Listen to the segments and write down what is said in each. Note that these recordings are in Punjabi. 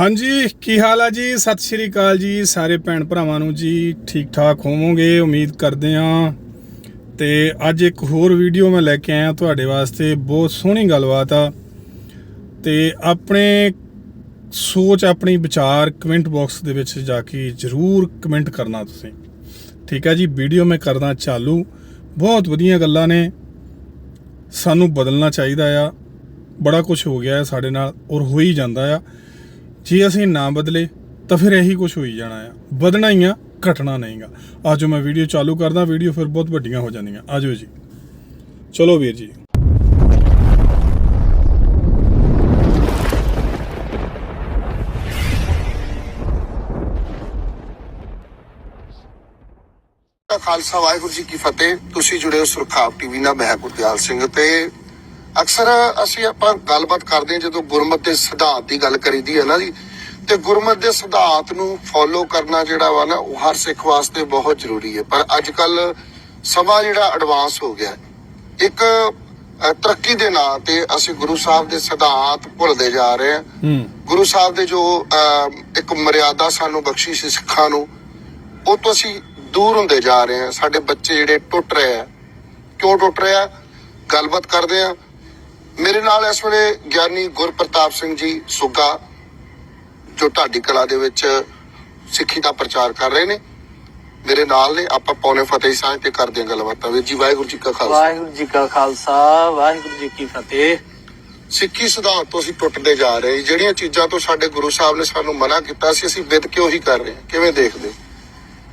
ਹਾਂਜੀ, ਕੀ ਹਾਲ ਆ ਜੀ? ਸਤਿ ਸ਼੍ਰੀ ਅਕਾਲ ਜੀ। ਸਾਰੇ ਭੈਣ ਭਰਾਵਾਂ ਨੂੰ ਜੀ ਠੀਕ ਠਾਕ ਹੋਵੋਗੇ? ਉਮੀਦ ਕਰਦੇ ਆਂ ਤੇ ਅੱਜ ਇੱਕ ਹੋਰ ਵੀਡੀਓ ਮੈਂ ਲੈ ਕੇ ਆਇਆ ਤੁਹਾਡੇ ਵਾਸਤੇ। ਬਹੁਤ ਸੋਹਣੀ ਗੱਲਬਾਤ ਆ। ਤੇ ਆਪਣੇ ਸੋਚ, ਆਪਣੀ ਵਿਚਾਰ ਕਮੈਂਟ ਬਾਕਸ ਦੇ ਵਿੱਚ ਜਾ ਕੇ ਜਰੂਰ ਕਮੈਂਟ ਕਰਨਾ ਤੁਸੀਂ। ਠੀਕ ਆ ਜੀ, ਵੀਡੀਓ ਮੈਂ ਕਰਦਾ ਚਾਲੂ। ਬਹੁਤ ਵਧੀਆ ਗੱਲਾਂ ਨੇ। ਸਾਨੂੰ ਬਦਲਣਾ ਚਾਹੀਦਾ ਆ। ਬੜਾ ਕੁਝ ਹੋ ਗਿਆ ਸਾਡੇ ਨਾਲ ਔਰ ਹੋ ਹੀ ਜਾਂਦਾ ਆ। ਜੇ ਅਸੀਂ ਨਾ ਬਦਲੇ, ਤਾਂ ਫਿਰ ਇਹੀ ਕੁਝ ਹੋਈ ਜਾਣਾ ਆ। ਵਧਣਾ ਹੀ ਆ, ਘਟਣਾ ਨਹੀਂਗਾ ਆਜੋ ਮੈਂ ਵੀਡੀਓ ਚਾਲੂ ਕਰਦਾ ਵੀਡੀਓ ਫਿਰ ਬਹੁਤ ਵੱਡੀਆਂ ਹੋ ਜਾਂਦੀਆਂ। ਆਜੋ ਜੀ। ਚਲੋ ਵੀਰ ਜੀ। ਖਾਲਸਾ ਵਾਹਿਗੁਰੂ ਜੀ ਕੀ ਫਤਿਹ। ਤੁਸੀਂ ਜੁੜੇ ਹੋ ਸੁਰਖਾਬ ਟੀਵੀ ਨਾਲ, ਮੈਂ ਗੁਰਦਿਆਲ ਸਿੰਘ ਤੇ ਅਕਸਰ ਅਸੀਂ ਆਪਾਂ ਗੱਲਬਾਤ ਕਰਦੇ ਹਾਂ ਜਦੋਂ ਗੁਰਮਤ ਦੇ ਸਿਧਾਂਤ ਦੀ ਗੱਲ ਕਰੀਦੀ ਹੈ ਨਾ ਜੀ ਤੇ ਗੁਰਮਤ ਦੇ ਸਿਧਾਂਤ ਨੂੰ ਫੋਲੋ ਕਰਨਾ ਜਿਹੜਾ ਵਾ ਨਾ ਉਹ ਹਰ ਸਿੱਖ ਵਾਸਤੇ ਬਹੁਤ ਜ਼ਰੂਰੀ ਹੈ। ਪਰ ਅੱਜ ਕੱਲ ਸਮਾਂ ਜਿਹੜਾ ਐਡਵਾਂਸ ਹੋ ਗਿਆ। ਇੱਕ ਤਰੱਕੀ ਦੇ ਨਾਂ ਤੇ ਅਸੀਂ ਗੁਰੂ ਸਾਹਿਬ ਦੇ ਸਿਧਾਂਤ ਭੁੱਲਦੇ ਜਾ ਰਹੇ ਹਾਂ। ਗੁਰੂ ਸਾਹਿਬ ਦੇ ਜੋ ਇੱਕ ਮਰਿਆਦਾ ਸਾਨੂੰ ਬਖਸ਼ੀ ਸੀ ਸਿੱਖਾਂ ਨੂੰ ਉਹ ਤੋਂ ਅਸੀਂ ਦੂਰ ਹੁੰਦੇ ਜਾ ਰਹੇ ਹਾਂ। ਸਾਡੇ ਬੱਚੇ ਜਿਹੜੇ ਟੁੱਟ ਰਹੇ ਆ। ਕਿਉਂ ਟੁੱਟ ਰਹੇ ਆ? ਗੱਲਬਾਤ ਕਰਦੇ ਆ ਮੇਰੇ ਨਾਲ ਇਸ ਵੇਲੇ ਗਿਆਨੀ ਗੁਰਪ੍ਰਤਾਪ ਸਿੰਘ ਜੀ ਸੁੱਗਾ ਜੋ ਢਾਡੀ ਕਲਾ ਦੇ ਵਿੱਚ ਸਿੱਖੀ ਦਾ ਪ੍ਰਚਾਰ ਕਰ ਰਹੇ ਨੇ। ਮੇਰੇ ਨਾਲ ਨੇ ਆਪਾਂ ਪੌਣੇ ਫਤਿਹ ਸਾਂਝ ਤੇ ਕਰਦੇ ਹਾਂ ਗੱਲਬਾਤਾਂ। ਵੀਰ ਜੀ ਵਾਹਿਗੁਰੂ ਜੀ ਕਾ ਖਾਲਸਾ। ਵਾਹਿਗੁਰੂ ਜੀ ਕਾ ਖਾਲਸਾ ਵਾਹਿਗੁਰੂ ਜੀ ਕੀ ਫਤਿਹ। ਸਿੱਖੀ ਸਿਧਾਂਤ ਤੋਂ ਅਸੀਂ ਟੁੱਟਦੇ ਜਾ ਰਹੇ ਹਾਂ। ਜਿਹੜੀਆਂ ਚੀਜ਼ਾਂ ਤੋਂ ਸਾਡੇ ਗੁਰੂ ਸਾਹਿਬ ਨੇ ਸਾਨੂੰ ਮਨਾ ਕੀਤਾ ਸੀ ਅਸੀਂ ਵਿਦ ਕੇ ਉਹੀ ਕਰ ਰਹੇ ਹਾਂ? ਕਿਵੇਂ ਦੇਖਦੇ?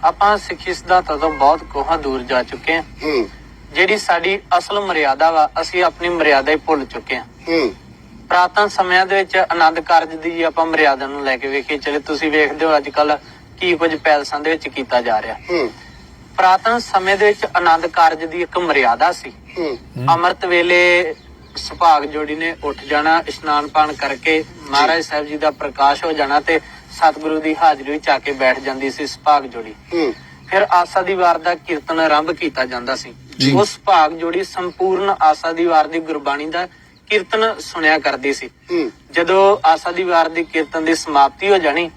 ਆਪਾਂ ਸਿੱਖੀ ਸਿਧਾਂਤਾਂ ਤੋਂ ਬਹੁਤ ਕੋਹਾਂ ਦੂਰ ਜਾ ਚੁੱਕੇ ਹਾਂ। ਹੂੰ। ਜਿਹੜੀ ਸਾਡੀ ਅਸਲ ਮਰਿਆਦਾ ਵਾ ਅਸੀਂ ਆਪਣੀ ਮਰਿਆਦਾ ਹੀ ਭੁੱਲ ਚੁੱਕੇ ਹਾਂ। ਹੂੰ। ਪ੍ਰਾਤਨ ਸਮਿਆਂ ਦੇ ਵਿੱਚ ਆਨੰਦ ਕਾਰਜ ਦੀ ਜੇ ਆਪਾਂ ਮਰਿਆਦਾ ਨੂੰ ਲੈ ਕੇ ਵੇਖੀਏ ਚਲੇ ਤੁਸੀਂ ਵੇਖਦੇ ਹੋ ਅੱਜ ਕੱਲ ਕੀ ਕੁਝ ਪੈਲਸਾਂ ਦੇ ਵਿੱਚ ਕੀਤਾ ਜਾ ਰਿਹਾ। ਹੂੰ। ਪ੍ਰਾਤਨ ਸਮੇਂ ਦੇ ਵਿੱਚ ਆਨੰਦ ਕਾਰਜ ਦੀ ਇੱਕ ਮਰਿਆਦਾ ਸੀ। ਹੂੰ। ਅੰਮ੍ਰਿਤ ਵੇਲੇ ਸੁਭਾਗ ਜੋੜੀ ਨੇ ਉੱਠ ਜਾਣਾ ਇਸ਼ਨਾਨ ਪਾਣ ਕਰਕੇ ਮਹਾਰਾਜ ਸਾਹਿਬ ਜੀ ਦਾ ਪ੍ਰਕਾਸ਼ ਹੋ ਜਾਣਾ ਤੇ ਸਤਿਗੁਰੂ ਦੀ ਹਾਜ਼ਰੀ ਵਿੱਚ ਆ ਕੇ ਬੈਠ ਜਾਂਦੀ ਸੀ ਸੁਭਾਗ ਜੋੜੀ। ਹੂੰ। ਫਿਰ ਆਸਾ ਦੀ ਵਾਰ ਦਾ ਕੀਰਤਨ ਆਰੰਭ ਕੀਤਾ ਜਾਂਦਾ ਸੀ। ਉਸ ਭਾਗ ਜੋੜੀ ਸੰਪੂਰਨ ਆਸਾ ਦੀ ਵਾਰ ਦੀ ਗੁਰਬਾਣੀ ਦਾ ਕੀਰਤਨ ਸੁਣਿਆ ਕਰਦੀ ਸੀ। ਜਦੋਂ ਆਸਾ ਦੀ ਵਾਰ ਦੀ ਕੀਰਤਨ ਦੀ ਸਮਾਪਤੀ ਹੋ ਜਾਣੀ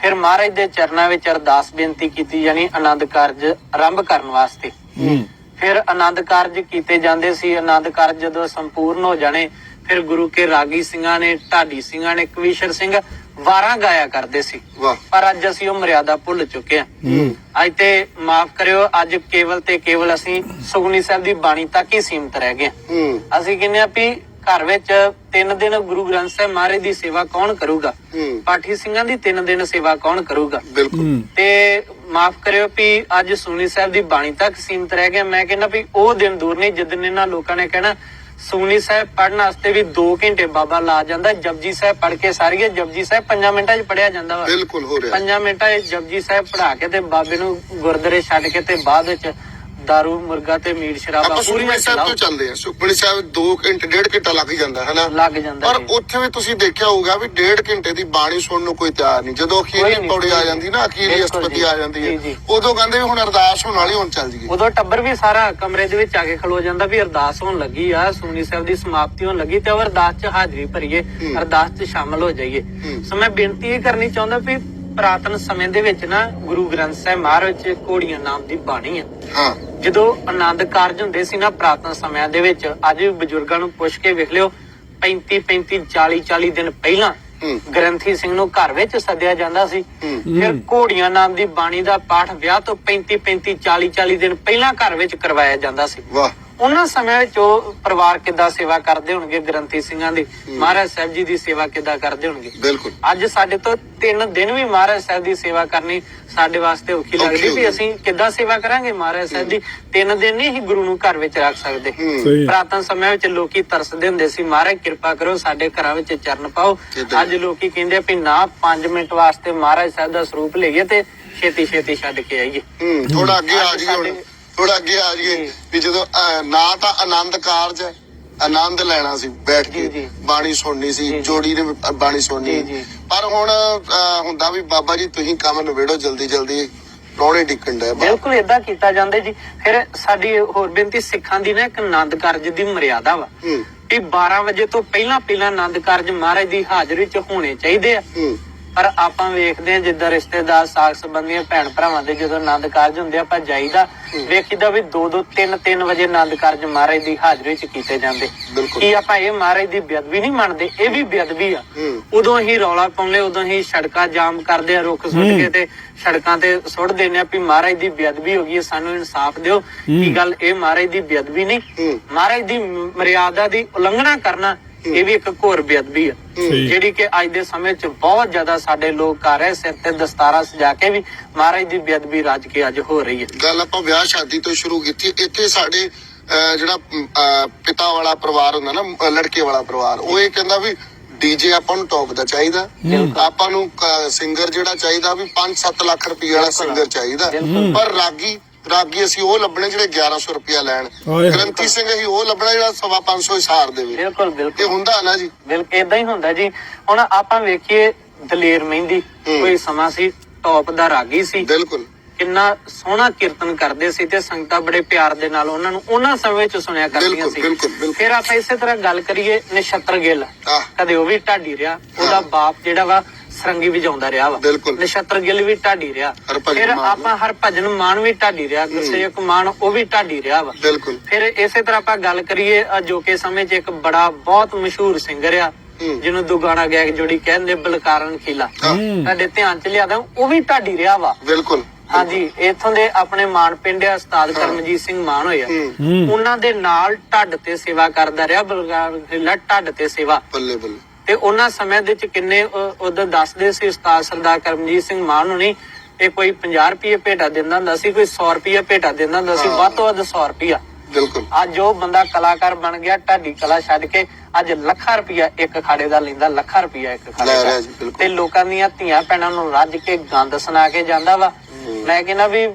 ਫਿਰ ਮਹਾਰਾਜ ਦੇ ਚਰਨਾਂ ਵਿੱਚ ਅਰਦਾਸ ਬੇਨਤੀ ਕੀਤੀ ਜਾਣੀ ਆਨੰਦ ਕਾਰਜ ਆਰੰਭ ਕਰਨ ਵਾਸਤੇ। ਫਿਰ ਆਨੰਦ ਕਾਰਜ ਕੀਤੇ ਜਾਂਦੇ ਸੀ ਆਨੰਦ ਕਾਰਜ ਜਦੋਂ ਸੰਪੂਰਨ ਹੋ ਜਾਣੇ ਫਿਰ ਗੁਰੂ ਕੇ ਰਾਗੀ ਸਿੰਘਾਂ ਨੇ ਢਾਡੀ ਸਿੰਘਾਂ ਨੇ ਕਵੀਸ਼ਰ ਸਿੰਘ ਵਾਰਾਂ ਗਾਇਆ ਕਰਦੇ ਸੀ। ਵਾਹ। ਪਰ ਅੱਜ ਅਸੀਂ ਉਹ ਮਰਿਆਦਾ ਭੁੱਲ ਚੁੱਕੇ ਹਾਂ। ਅੱਜ ਤੇ ਮਾਫ ਕਰਿਓ ਅੱਜ ਕੇਵਲ ਤੇ ਕੇਵਲ ਅਸੀਂ ਸੁਖਨੀ ਸਾਹਿਬ ਦੀ ਬਾਣੀ ਤੱਕ ਹੀ ਸੀਮਤ ਰਹਿ ਗਏ ਹਾਂ। ਹੂੰ। ਅਸੀਂ ਕਹਿੰਦੇ ਆ ਵੀ ਘਰ ਵਿੱਚ ਤਿੰਨ ਦਿਨ ਗੁਰੂ ਗ੍ਰੰਥ ਸਾਹਿਬ ਮਹਾਰਾਜ ਦੀ ਸੇਵਾ ਕੌਣ ਕਰੂਗਾ? ਹੂੰ। ਪਾਠੀ ਸਿੰਘਾਂ ਦੀ ਤਿੰਨ ਦਿਨ ਸੇਵਾ ਕੌਣ ਕਰੂਗਾ? ਬਿਲਕੁਲ। ਹੂੰ। ਤੇ ਮਾਫ ਕਰਿਓ ਵੀ ਅੱਜ ਸੁਖਨੀ ਸਾਹਿਬ ਦੀ ਬਾਣੀ ਤੱਕ ਸੀਮਤ ਰਹਿ ਗਿਆ ਮੈਂ ਕਹਿੰਦਾ ਵੀ ਉਹ ਦਿਨ ਦੂਰ ਨਹੀਂ ਜਿੱਦਨ ਇਹਨਾਂ ਲੋਕਾਂ ਨੇ ਕਹਿਣਾ ਸੁਖਨੀ ਸਾਹਿਬ ਪੜਨ ਵਾਸਤੇ ਵੀ 2 ਘੰਟੇ ਬਾਬਾ ਲਾ ਜਾਂਦਾ ਜਪਜੀ ਸਾਹਿਬ ਪੜ ਕੇ ਸਾਰੀਏ ਜਪਜੀ ਸਾਹਿਬ 5 ਮਿੰਟਾਂ 'ਚ ਪੜਿਆ ਜਾਂਦਾ ਵਾ। ਬਿਲਕੁਲ ਹੋ ਰਿਹਾ। ਪੰਜਾਂ ਮਿੰਟਾਂ 'ਚ ਜਪਜੀ ਸਾਹਿਬ ਪੜਾ ਕੇ ਤੇ ਬਾਬੇ ਨੂੰ ਗੁਰਦਾਰੇ ਛੱਡ ਕੇ ਤੇ ਬਾਅਦ ਵਿੱਚ दारू ਮੁਰਗਾ ਤੇ ਮੀਟ ਸ਼ਰਾਬਾਂ ਆਪਾਂ ਪੂਰੀਆਂ ਸੁਖਮਨੀ ਸਾਹਿਬ ਤੋਂ ਚਲਾਓ ਚੱਲਦੇ ਹਾਂ ਸੁਖਮਨੀ ਸਾਹਿਬ 2 ਘੰਟੇ ਡੇਢ ਘੰਟਾ ਲੱਗ ਜਾਂਦਾ ਹੈ ਨਾ ਲੱਗ ਜਾਂਦਾ ਪਰ ਜੀ। ਉੱਥੇ ਵੀ ਤੁਸੀਂ ਦੇਖਿਆ ਹੋਊਗਾ ਵੀ ਡੇਢ ਘੰਟੇ ਦੀ ਬਾਣੀ ਸੁਣਨ ਨੂੰ ਕੋਈ ਤਿਆਰ ਨਹੀਂ ਜਦੋਂ ਕੋਈ ਅਖੀਰਲੀ ਨਹੀਂ, ਪੌੜੀ ਕੋਈ ਆ ਜਾਂਦੀ ਨਾ ਅਖੀਰਲੀ ਬਿਲਕੁਲ ਅਸਤਪਤੀ ਜੀ। ਆ ਜਾਂਦੀ ਜੀ, ਹੈ ਜੀ। ਉਦੋਂ ਕਹਿੰਦੇ ਵੀ ਹੁਣ ਅਰਦਾਸ ਹੋਣ ਵਾਲੀ ਹੁਣ ਚੱਲ ਜੀਏ ਉਦੋਂ ਟੱਬਰ ਵੀ ਸਾਰਾ ਕਮਰੇ ਦੇ ਵਿੱਚ ਆ ਕੇ ਖਲੋ ਜਾਂਦਾ ਵੀ ਅਰਦਾਸ ਹੋਣ ਲੱਗੀ ਆ ਸੁਖਨੀ ਸਾਹਿਬ ਦੀ ਸਮਾਪਤੀ ਹੋਣ ਲੱਗੀ ਤੇ ਉਹ ਅਰਦਾਸ 'ਚ ਹਾਜ਼ਰੀ ਭਰੀਏ ਹੂੰ। ਅਰਦਾਸ 'ਚ ਸ਼ਾਮਲ ਹੋ ਜਾਈਏ ਹੂੰ। ਸੋ ਮੈਂ ਬੇਨਤੀ ਇਹ ਕਰਨੀ ਚਾਹੁੰਦਾ ਵੀ ਪ੍ਰਾਤਨ ਸਮੇਂ ਦੇ ਵਿੱਚ ਨਾ ਗੁਰੂ ਗ੍ਰੰਥ ਸਾਹਿਬ ਮਹਾਰਾਜ ਚ ਘੋੜੀਆਂ ਨਾਮ ਦੀ ਬਾਣੀ ਆ। ਹਾਂ। ਜਦੋਂ ਆਨੰਦ ਕਾਰਜ ਹੁੰਦੇ ਸੀ ਨਾ ਪ੍ਰਾਤਨ ਸਮਿਆਂ ਦੇ ਵਿੱਚ ਅੱਜ ਵੀ ਬਜ਼ੁਰਗਾਂ ਨੂੰ ਪੁੱਛ ਕੇ ਵੇਖ ਲਿਓ 35 35 40 40 ਦਿਨ ਪਹਿਲਾਂ ਹੂੰ। ਗ੍ਰੰਥੀ ਸਿੰਘ ਨੂੰ ਘਰ ਵਿੱਚ ਸੱਦਿਆ ਜਾਂਦਾ ਸੀ। ਹੂੰ। ਫਿਰ ਘੋੜੀਆਂ ਨਾਮ ਦੀ ਬਾਣੀ ਦਾ ਪਾਠ ਵਿਆਹ ਤੋਂ 35 35 40 40 ਦਿਨ ਪਹਿਲਾਂ ਘਰ ਵਿੱਚ ਕਰਵਾਇਆ ਜਾਂਦਾ ਸੀ। ਵਾਹ। ਉਹਨਾਂ ਵਿੱਚ ਉਹ ਪਰਿਵਾਰ ਕਿੱਦਾਂ ਸੇਵਾ ਕਰਦੇ ਹੋਣਗੇ ਗ੍ਰੰਥੀ ਸਿੰਘਾਂ ਦੀ? ਮਹਾਰਾਜ ਸਾਹਿਬ ਜੀ ਦੀ ਸੇਵਾ ਕਿੱਦਾਂ ਕਰਦੇ ਹੋਣਗੇ? ਬਿਲਕੁਲ। ਅੱਜ ਸਾਡੇ ਤੋਂ ਤਿੰਨ ਦਿਨ ਵੀ ਮਹਾਰਾਜ ਸਾਹਿਬ ਦੀ ਸੇਵਾ ਕਰਨੀ ਸਾਡੇ ਵਾਸਤੇ ਔਖੀ ਲੱਗਦੀ ਹੋ ਵੀ। ਅਸੀਂ ਕਿੱਦਾਂ ਸੇਵਾ ਕਰਾਂਗੇ? ਮਹਾਰਾਜ ਸਾਹਿਬ ਦੀ ਤਿੰਨ ਦਿਨ ਨਹੀਂ ਹੀ ਗੁਰੂ ਨੂੰ ਘਰ ਵਿੱਚ ਰੱਖ ਸਕਦੇ। ਪ੍ਰਾਤਨ ਸਮਿਆਂ ਵਿੱਚ ਲੋਕੀ ਤਰਸਦੇ ਹੁੰਦੇ ਸੀ ਮਹਾਰਾਜ ਕਿਰਪਾ ਕਰੋ ਸਾਡੇ ਘਰਾਂ ਵਿੱਚ ਚਰਨ ਪਾਓ। ਅੱਜ ਲੋਕੀ ਕਹਿੰਦੇ ਆ ਵੀ ਨਾ 5 ਮਿੰਟ ਵਾਸਤੇ ਮਹਾਰਾਜ ਸਾਹਿਬ ਦਾ ਸਰੂਪ ਲਈਏ ਤੇ ਛੇਤੀ ਛੇਤੀ ਛੱਡ ਕੇ ਆਈਏ। ਥੋੜਾ ਅੱਗੇ ਆ ਜਾਈਏ ਹੁਣ। ਥੋੜਾ ਅੱਗੇ ਆ ਜਾਈਏ। ਵੀ ਜਦੋਂ ਅਹ, ਨਾ ਤਾਂ ਆਨੰਦ ਕਾਰਜ ਹੈ ਆਨੰਦ ਲੈਣਾ ਸੀ ਬੈਠ ਜੀ, ਕੇ। ਜੀ। ਬਾਣੀ ਸੁਣਨੀ ਸੀ। ਜੋੜੀ ਨੇ ਵੀ ਬਾਣੀ ਸੁਣਨੀ ਜੀ। ਪਰ ਹੁਣ ਅਹ, ਹੁੰਦਾ ਵੀ ਬਾਬਾ ਜੀ ਤੁਸੀਂ ਕੰਮ ਨਵੇੜੋ ਜਲਦੀ ਜਲਦੀ। ਰੋਣੇ ਟਿਕਣ ਦਾ ਬਿਲਕੁਲ ਇਦਾਂ ਕੀਤਾ ਜਾਂਦਾ ਜੀ। ਫਿਰ ਸਾਡੀ ਹੋਰ ਬੇਨਤੀ ਸਿੱਖਾਂ ਦੀ ਨਾ ਇੱਕ ਆਨੰਦ ਕਾਰਜ ਦੀ ਮਰਿਆਦਾ ਵਾ। ਹੂੰ। ਵੀ 12 ਵਜੇ ਤੋਂ ਪਹਿਲਾਂ ਪਹਿਲਾਂ ਆਨੰਦ ਕਾਰਜ ਮਹਾਰਾਜ ਦੀ ਹਾਜ਼ਰੀ 'ਚ ਹੋਣੇ ਚਾਹੀਦੇ ਆ। ਹੂੰ। ਪਰ ਆਪਾਂ ਵੇਖਦੇ ਹਾਂ ਜਿੱਦਾਂ ਰਿਸ਼ਤੇਦਾਰ ਸਾਖ ਸੰਬੰਧੀਆਂ ਭੈਣ ਭਰਾਵਾਂ ਦੇ ਜਦੋਂ ਆਨੰਦ ਕਾਰਜ ਹੁੰਦੇ ਆ, ਆਪਾਂ ਜਾਈਦਾ ਵੇਖੀਦਾ ਵੀ 2 2 3 3 ਵਜੇ ਆਨੰਦ ਕਾਰਜ ਮਹਾਰਾਜ ਦੀ ਹਾਜ਼ਰੀ 'ਚ ਕੀਤੇ ਜਾਂਦੇ। ਕੀ ਆਪਾਂ ਇਹ ਮਹਾਰਾਜ ਦੀ ਬੇਅਦਬੀ ਨਹੀਂ ਮੰਨਦੇ? ਇਹ ਵੀ ਬੇਅਦਬੀ ਆ। ਉਦੋਂ ਹੀ ਰੌਲਾ ਪਾਉਂਦੇ ਉਦੋਂ ਹੀ ਸੜਕਾਂ ਜਾਮ ਕਰਦੇ ਆ ਰੁੱਖ ਸੁੱਟ ਕੇ ਤੇ ਸੜਕਾਂ ਤੇ ਸੁੱਟ ਦਿੰਦੇ ਆ ਵੀ ਮਹਾਰਾਜ ਦੀ ਬੇਅਦਬੀ ਹੋ ਗਈ ਸਾਨੂੰ ਇਨਸਾਫ ਦਿਓ। ਕੀ ਗੱਲ ਇਹ ਮਹਾਰਾਜ ਦੀ ਬੇਅਦਬੀ ਨਹੀਂ। ਮਹਾਰਾਜ ਦੀ ਮਰਿਆਦਾ ਦੀ ਉਲੰਘਣਾ ਕਰਨਾ ਇਹ ਵੀ ਇੱਕ ਘੋਰ ਬੇਅਦਬੀ ਆ। ਜਿਹੜੀ ਕਿ ਅੱਜ ਦੇ ਸਮੇਂ 'ਚ ਬਹੁਤ ਜ਼ਿਆਦਾ ਸਾਡੇ ਲੋਕ ਕਰ ਰਹੇ ਸਿਰ ਤੇ ਦਸਤਾਰਾ ਸਜਾ ਕੇ ਵੀ ਮਹਾਰਾਜ ਦੀ ਬੇਅਦਬੀ ਰੱਜ ਕੇ ਅੱਜ ਹੋ ਰਹੀ ਹੈ ਗੱਲ ਆਪਾਂ ਵਿਆਹ ਸ਼ਾਦੀ ਤੋਂ ਸ਼ੁਰੂ ਕੀਤੀ ਇੱਥੇ ਸਾਡੇ ਜਿਹੜਾ ਪਿਤਾ ਵਾਲਾ ਪਰਿਵਾਰ ਹੁੰਦਾ ਨਾ ਲੜਕੇ ਵਾਲਾ ਪਰਿਵਾਰ ਉਹ ਇਹ ਕਹਿੰਦਾ ਵੀ ਡੀਜੇ ਆਪਾਂ ਨੂੰ ਟੌਪ ਦਾ ਚਾਹੀਦਾ ਆਪਾਂ ਨੂੰ ਸਿੰਗਰ ਜਿਹੜਾ ਚਾਹੀਦਾ ਵੀ 5-7 ਲੱਖ ਰੁਪਏ ਵਾਲਾ। ਸਿੰਗਰ ਚਾਹੀਦਾ। ਪਰ ਰਾਗੀ ਰਾਗੀ ਅਸੀਂ ਉਹ ਲੱਭਣੇ ਜਿਹੜੇ 1100 ਰੁਪਇਆ ਲੈਣ। ਓਏ। ਗ੍ਰੰਥੀ ਸਿੰਘ ਅਸੀਂ ਉਹ ਲੱਭਣਾ ਜਿਹੜਾ ਸਵਾ 500 ਹਿਸਾਰ ਦੇਵੇ ਬਿਲਕੁਲ ਇਹ ਬਿਲਕੁਲ ਹੁੰਦਾ ਨਾ ਜੀ। ਬਿਲਕੁਲ ਇਦਾਂ ਹੀ ਹੁੰਦਾ ਜੀ। ਹੁਣ ਆਪਾਂ ਵੇਖੀਏ ਦਲੇਰ ਮਹਿੰਦੀ। ਹੂੰ। ਕੋਈ ਸਮਾਂ ਸੀ ਟੌਪ ਦਾ ਰਾਗੀ ਸੀ। ਬਿਲਕੁਲ। ਕਿੰਨਾ ਸੋਹਣਾ ਕੀਰਤਨ ਕਰਦੇ ਸੀ ਤੇ ਸੰਗਤਾਂ ਬੜੇ ਪਿਆਰ ਦੇ ਨਾਲ ਉਹਨਾਂ ਨੂੰ ਉਹਨਾਂ ਸਮੇਂ ਚ ਸੁਣਿਆ ਕਰਦੀਆਂ ਬਿਲਕੁਲ, ਸੀ। ਬਿਲਕੁਲ, ਬਿਲਕੁਲ। ਫਿਰ ਆਪਾਂ ਇਸੇ ਤਰ੍ਹਾਂ ਗੱਲ ਕਰੀਏ ਨਛੱਤਰ ਗਿੱਲ। ਆਹ। ਕਦੇ ਉਹ ਵੀ ਢਾਡੀ ਰਿਹਾ। ਉਹਦਾ। ਬਾਪ ਜਿਹੜਾ ਵਾ ਸਰੰਗੀ ਵਜਾਉਂਦਾ ਰਿਹਾ ਵਾ। ਬਿਲਕੁਲ। ਨਛੱਤਰ ਗਿੱਲ ਵੀ ਢਾਡੀ ਰਿਹਾ। ਹਰਭਜਨ ਫਿਰ ਮਾਨ। ਆਪਾਂ ਹਰਭਜਨ ਮਾਨ ਵੀ ਢਾਡੀ ਰਿਹਾ ਗੁਰਸੇਵਕ ਮਾਨ ਉਹ ਵੀ ਢਾਡੀ ਰਿਹਾ ਵਾ। ਬਿਲਕੁਲ। ਫਿਰ ਇਸੇ ਤਰ੍ਹਾਂ ਆਪਾਂ ਗੱਲ ਕਰੀਏ ਅਜੋਕੇ ਸਮੇਂ 'ਚ ਇੱਕ ਬੜਾ ਬਹੁਤ ਮਸ਼ਹੂਰ ਸਿੰਗਰ ਆ ਹੂੰ। ਜਿਹਨੂੰ ਦੁਗਾਣਾ ਗਾਇਕ ਜੋੜੀ ਕਹਿੰਦੇ ਬਲਕਾਰਨ ਖੀਲਾ। ਹਾਂ। ਤੁਹਾਡੇ ਧਿਆਨ 'ਚ ਲਿਆਦਾ ਉਹ ਵੀ ਢਾਡੀ ਰਿਹਾ ਵਾ। ਬਿਲਕੁਲ। ਹਾਂਜੀ ਇੱਥੋਂ ਦੇ ਆਪਣੇ ਮਾਨ ਪਿੰਡ ਆ ਉਸਤਾਦ ਕਰਮਜੀਤ ਸਿੰਘ ਮਾਨ ਹੋਇਆ ਹੂੰ। ਹੂੰ। ਉਹਨਾਂ ਦੇ ਨਾਲ ਢੱਡ ਤੇ ਸੇਵਾ ਕਰਦਾ ਰਿਹਾ ਬਲਕਾਰਨ ਖੀਲਾ ਢੱਡ ਤੇ ਸੇਵਾ। ਬੱਲੇ ਬੱਲੇ। ਤੇ ਉਹਨਾਂ ਸਮੇਂ ਦੇ ਵਿੱਚ ਕਿੰਨੇ ਉਦੋਂ ਦੱਸਦੇ ਸੀ ਉਸਤਾਦ ਸਰਦਾਰ ਕਰਮਜੀਤ ਸਿੰਘ ਮਾਨ ਹੁਣੀ ਇਹ ਕੋਈ 50 ਰੁਪਏ ਭੇਟਾ ਦਿੰਦਾ ਹੁੰਦਾ ਸੀ ਕੋਈ 100 ਰੁਪਏ ਭੇਟਾ ਦਿੰਦਾ ਹੁੰਦਾ ਸੀ। ਵੱਧ ਤੋਂ ਵੱਧ 100 ਰੁਪਿਆ ਬਿਲਕੁਲ। ਅੱਜ ਉਹ ਬੰਦਾ ਕਲਾਕਾਰ ਬਣ ਗਿਆ ਢਾਡੀ ਕਲਾ ਛੱਡ ਕੇ ਅੱਜ ਲੱਖਾਂ ਰੁਪਇਆ ਇੱਕ ਖਾੜੇ ਦਾ ਲੈਂਦਾ ਲੱਖਾਂ ਰੁਪਇਆ ਇੱਕ ਖਾੜੇ ਦਾ। ਤੇ ਲੋਕਾਂ ਦੀਆਂ ਧੀਆਂ ਭੈਣਾਂ ਨੂੰ ਰੱਜ ਕੇ ਗੰਦ ਸੁਣਾ ਕੇ ਜਾਂਦਾ ਵਾ। ਮੈਂ ਕਹਿੰਦਾ ਵੀ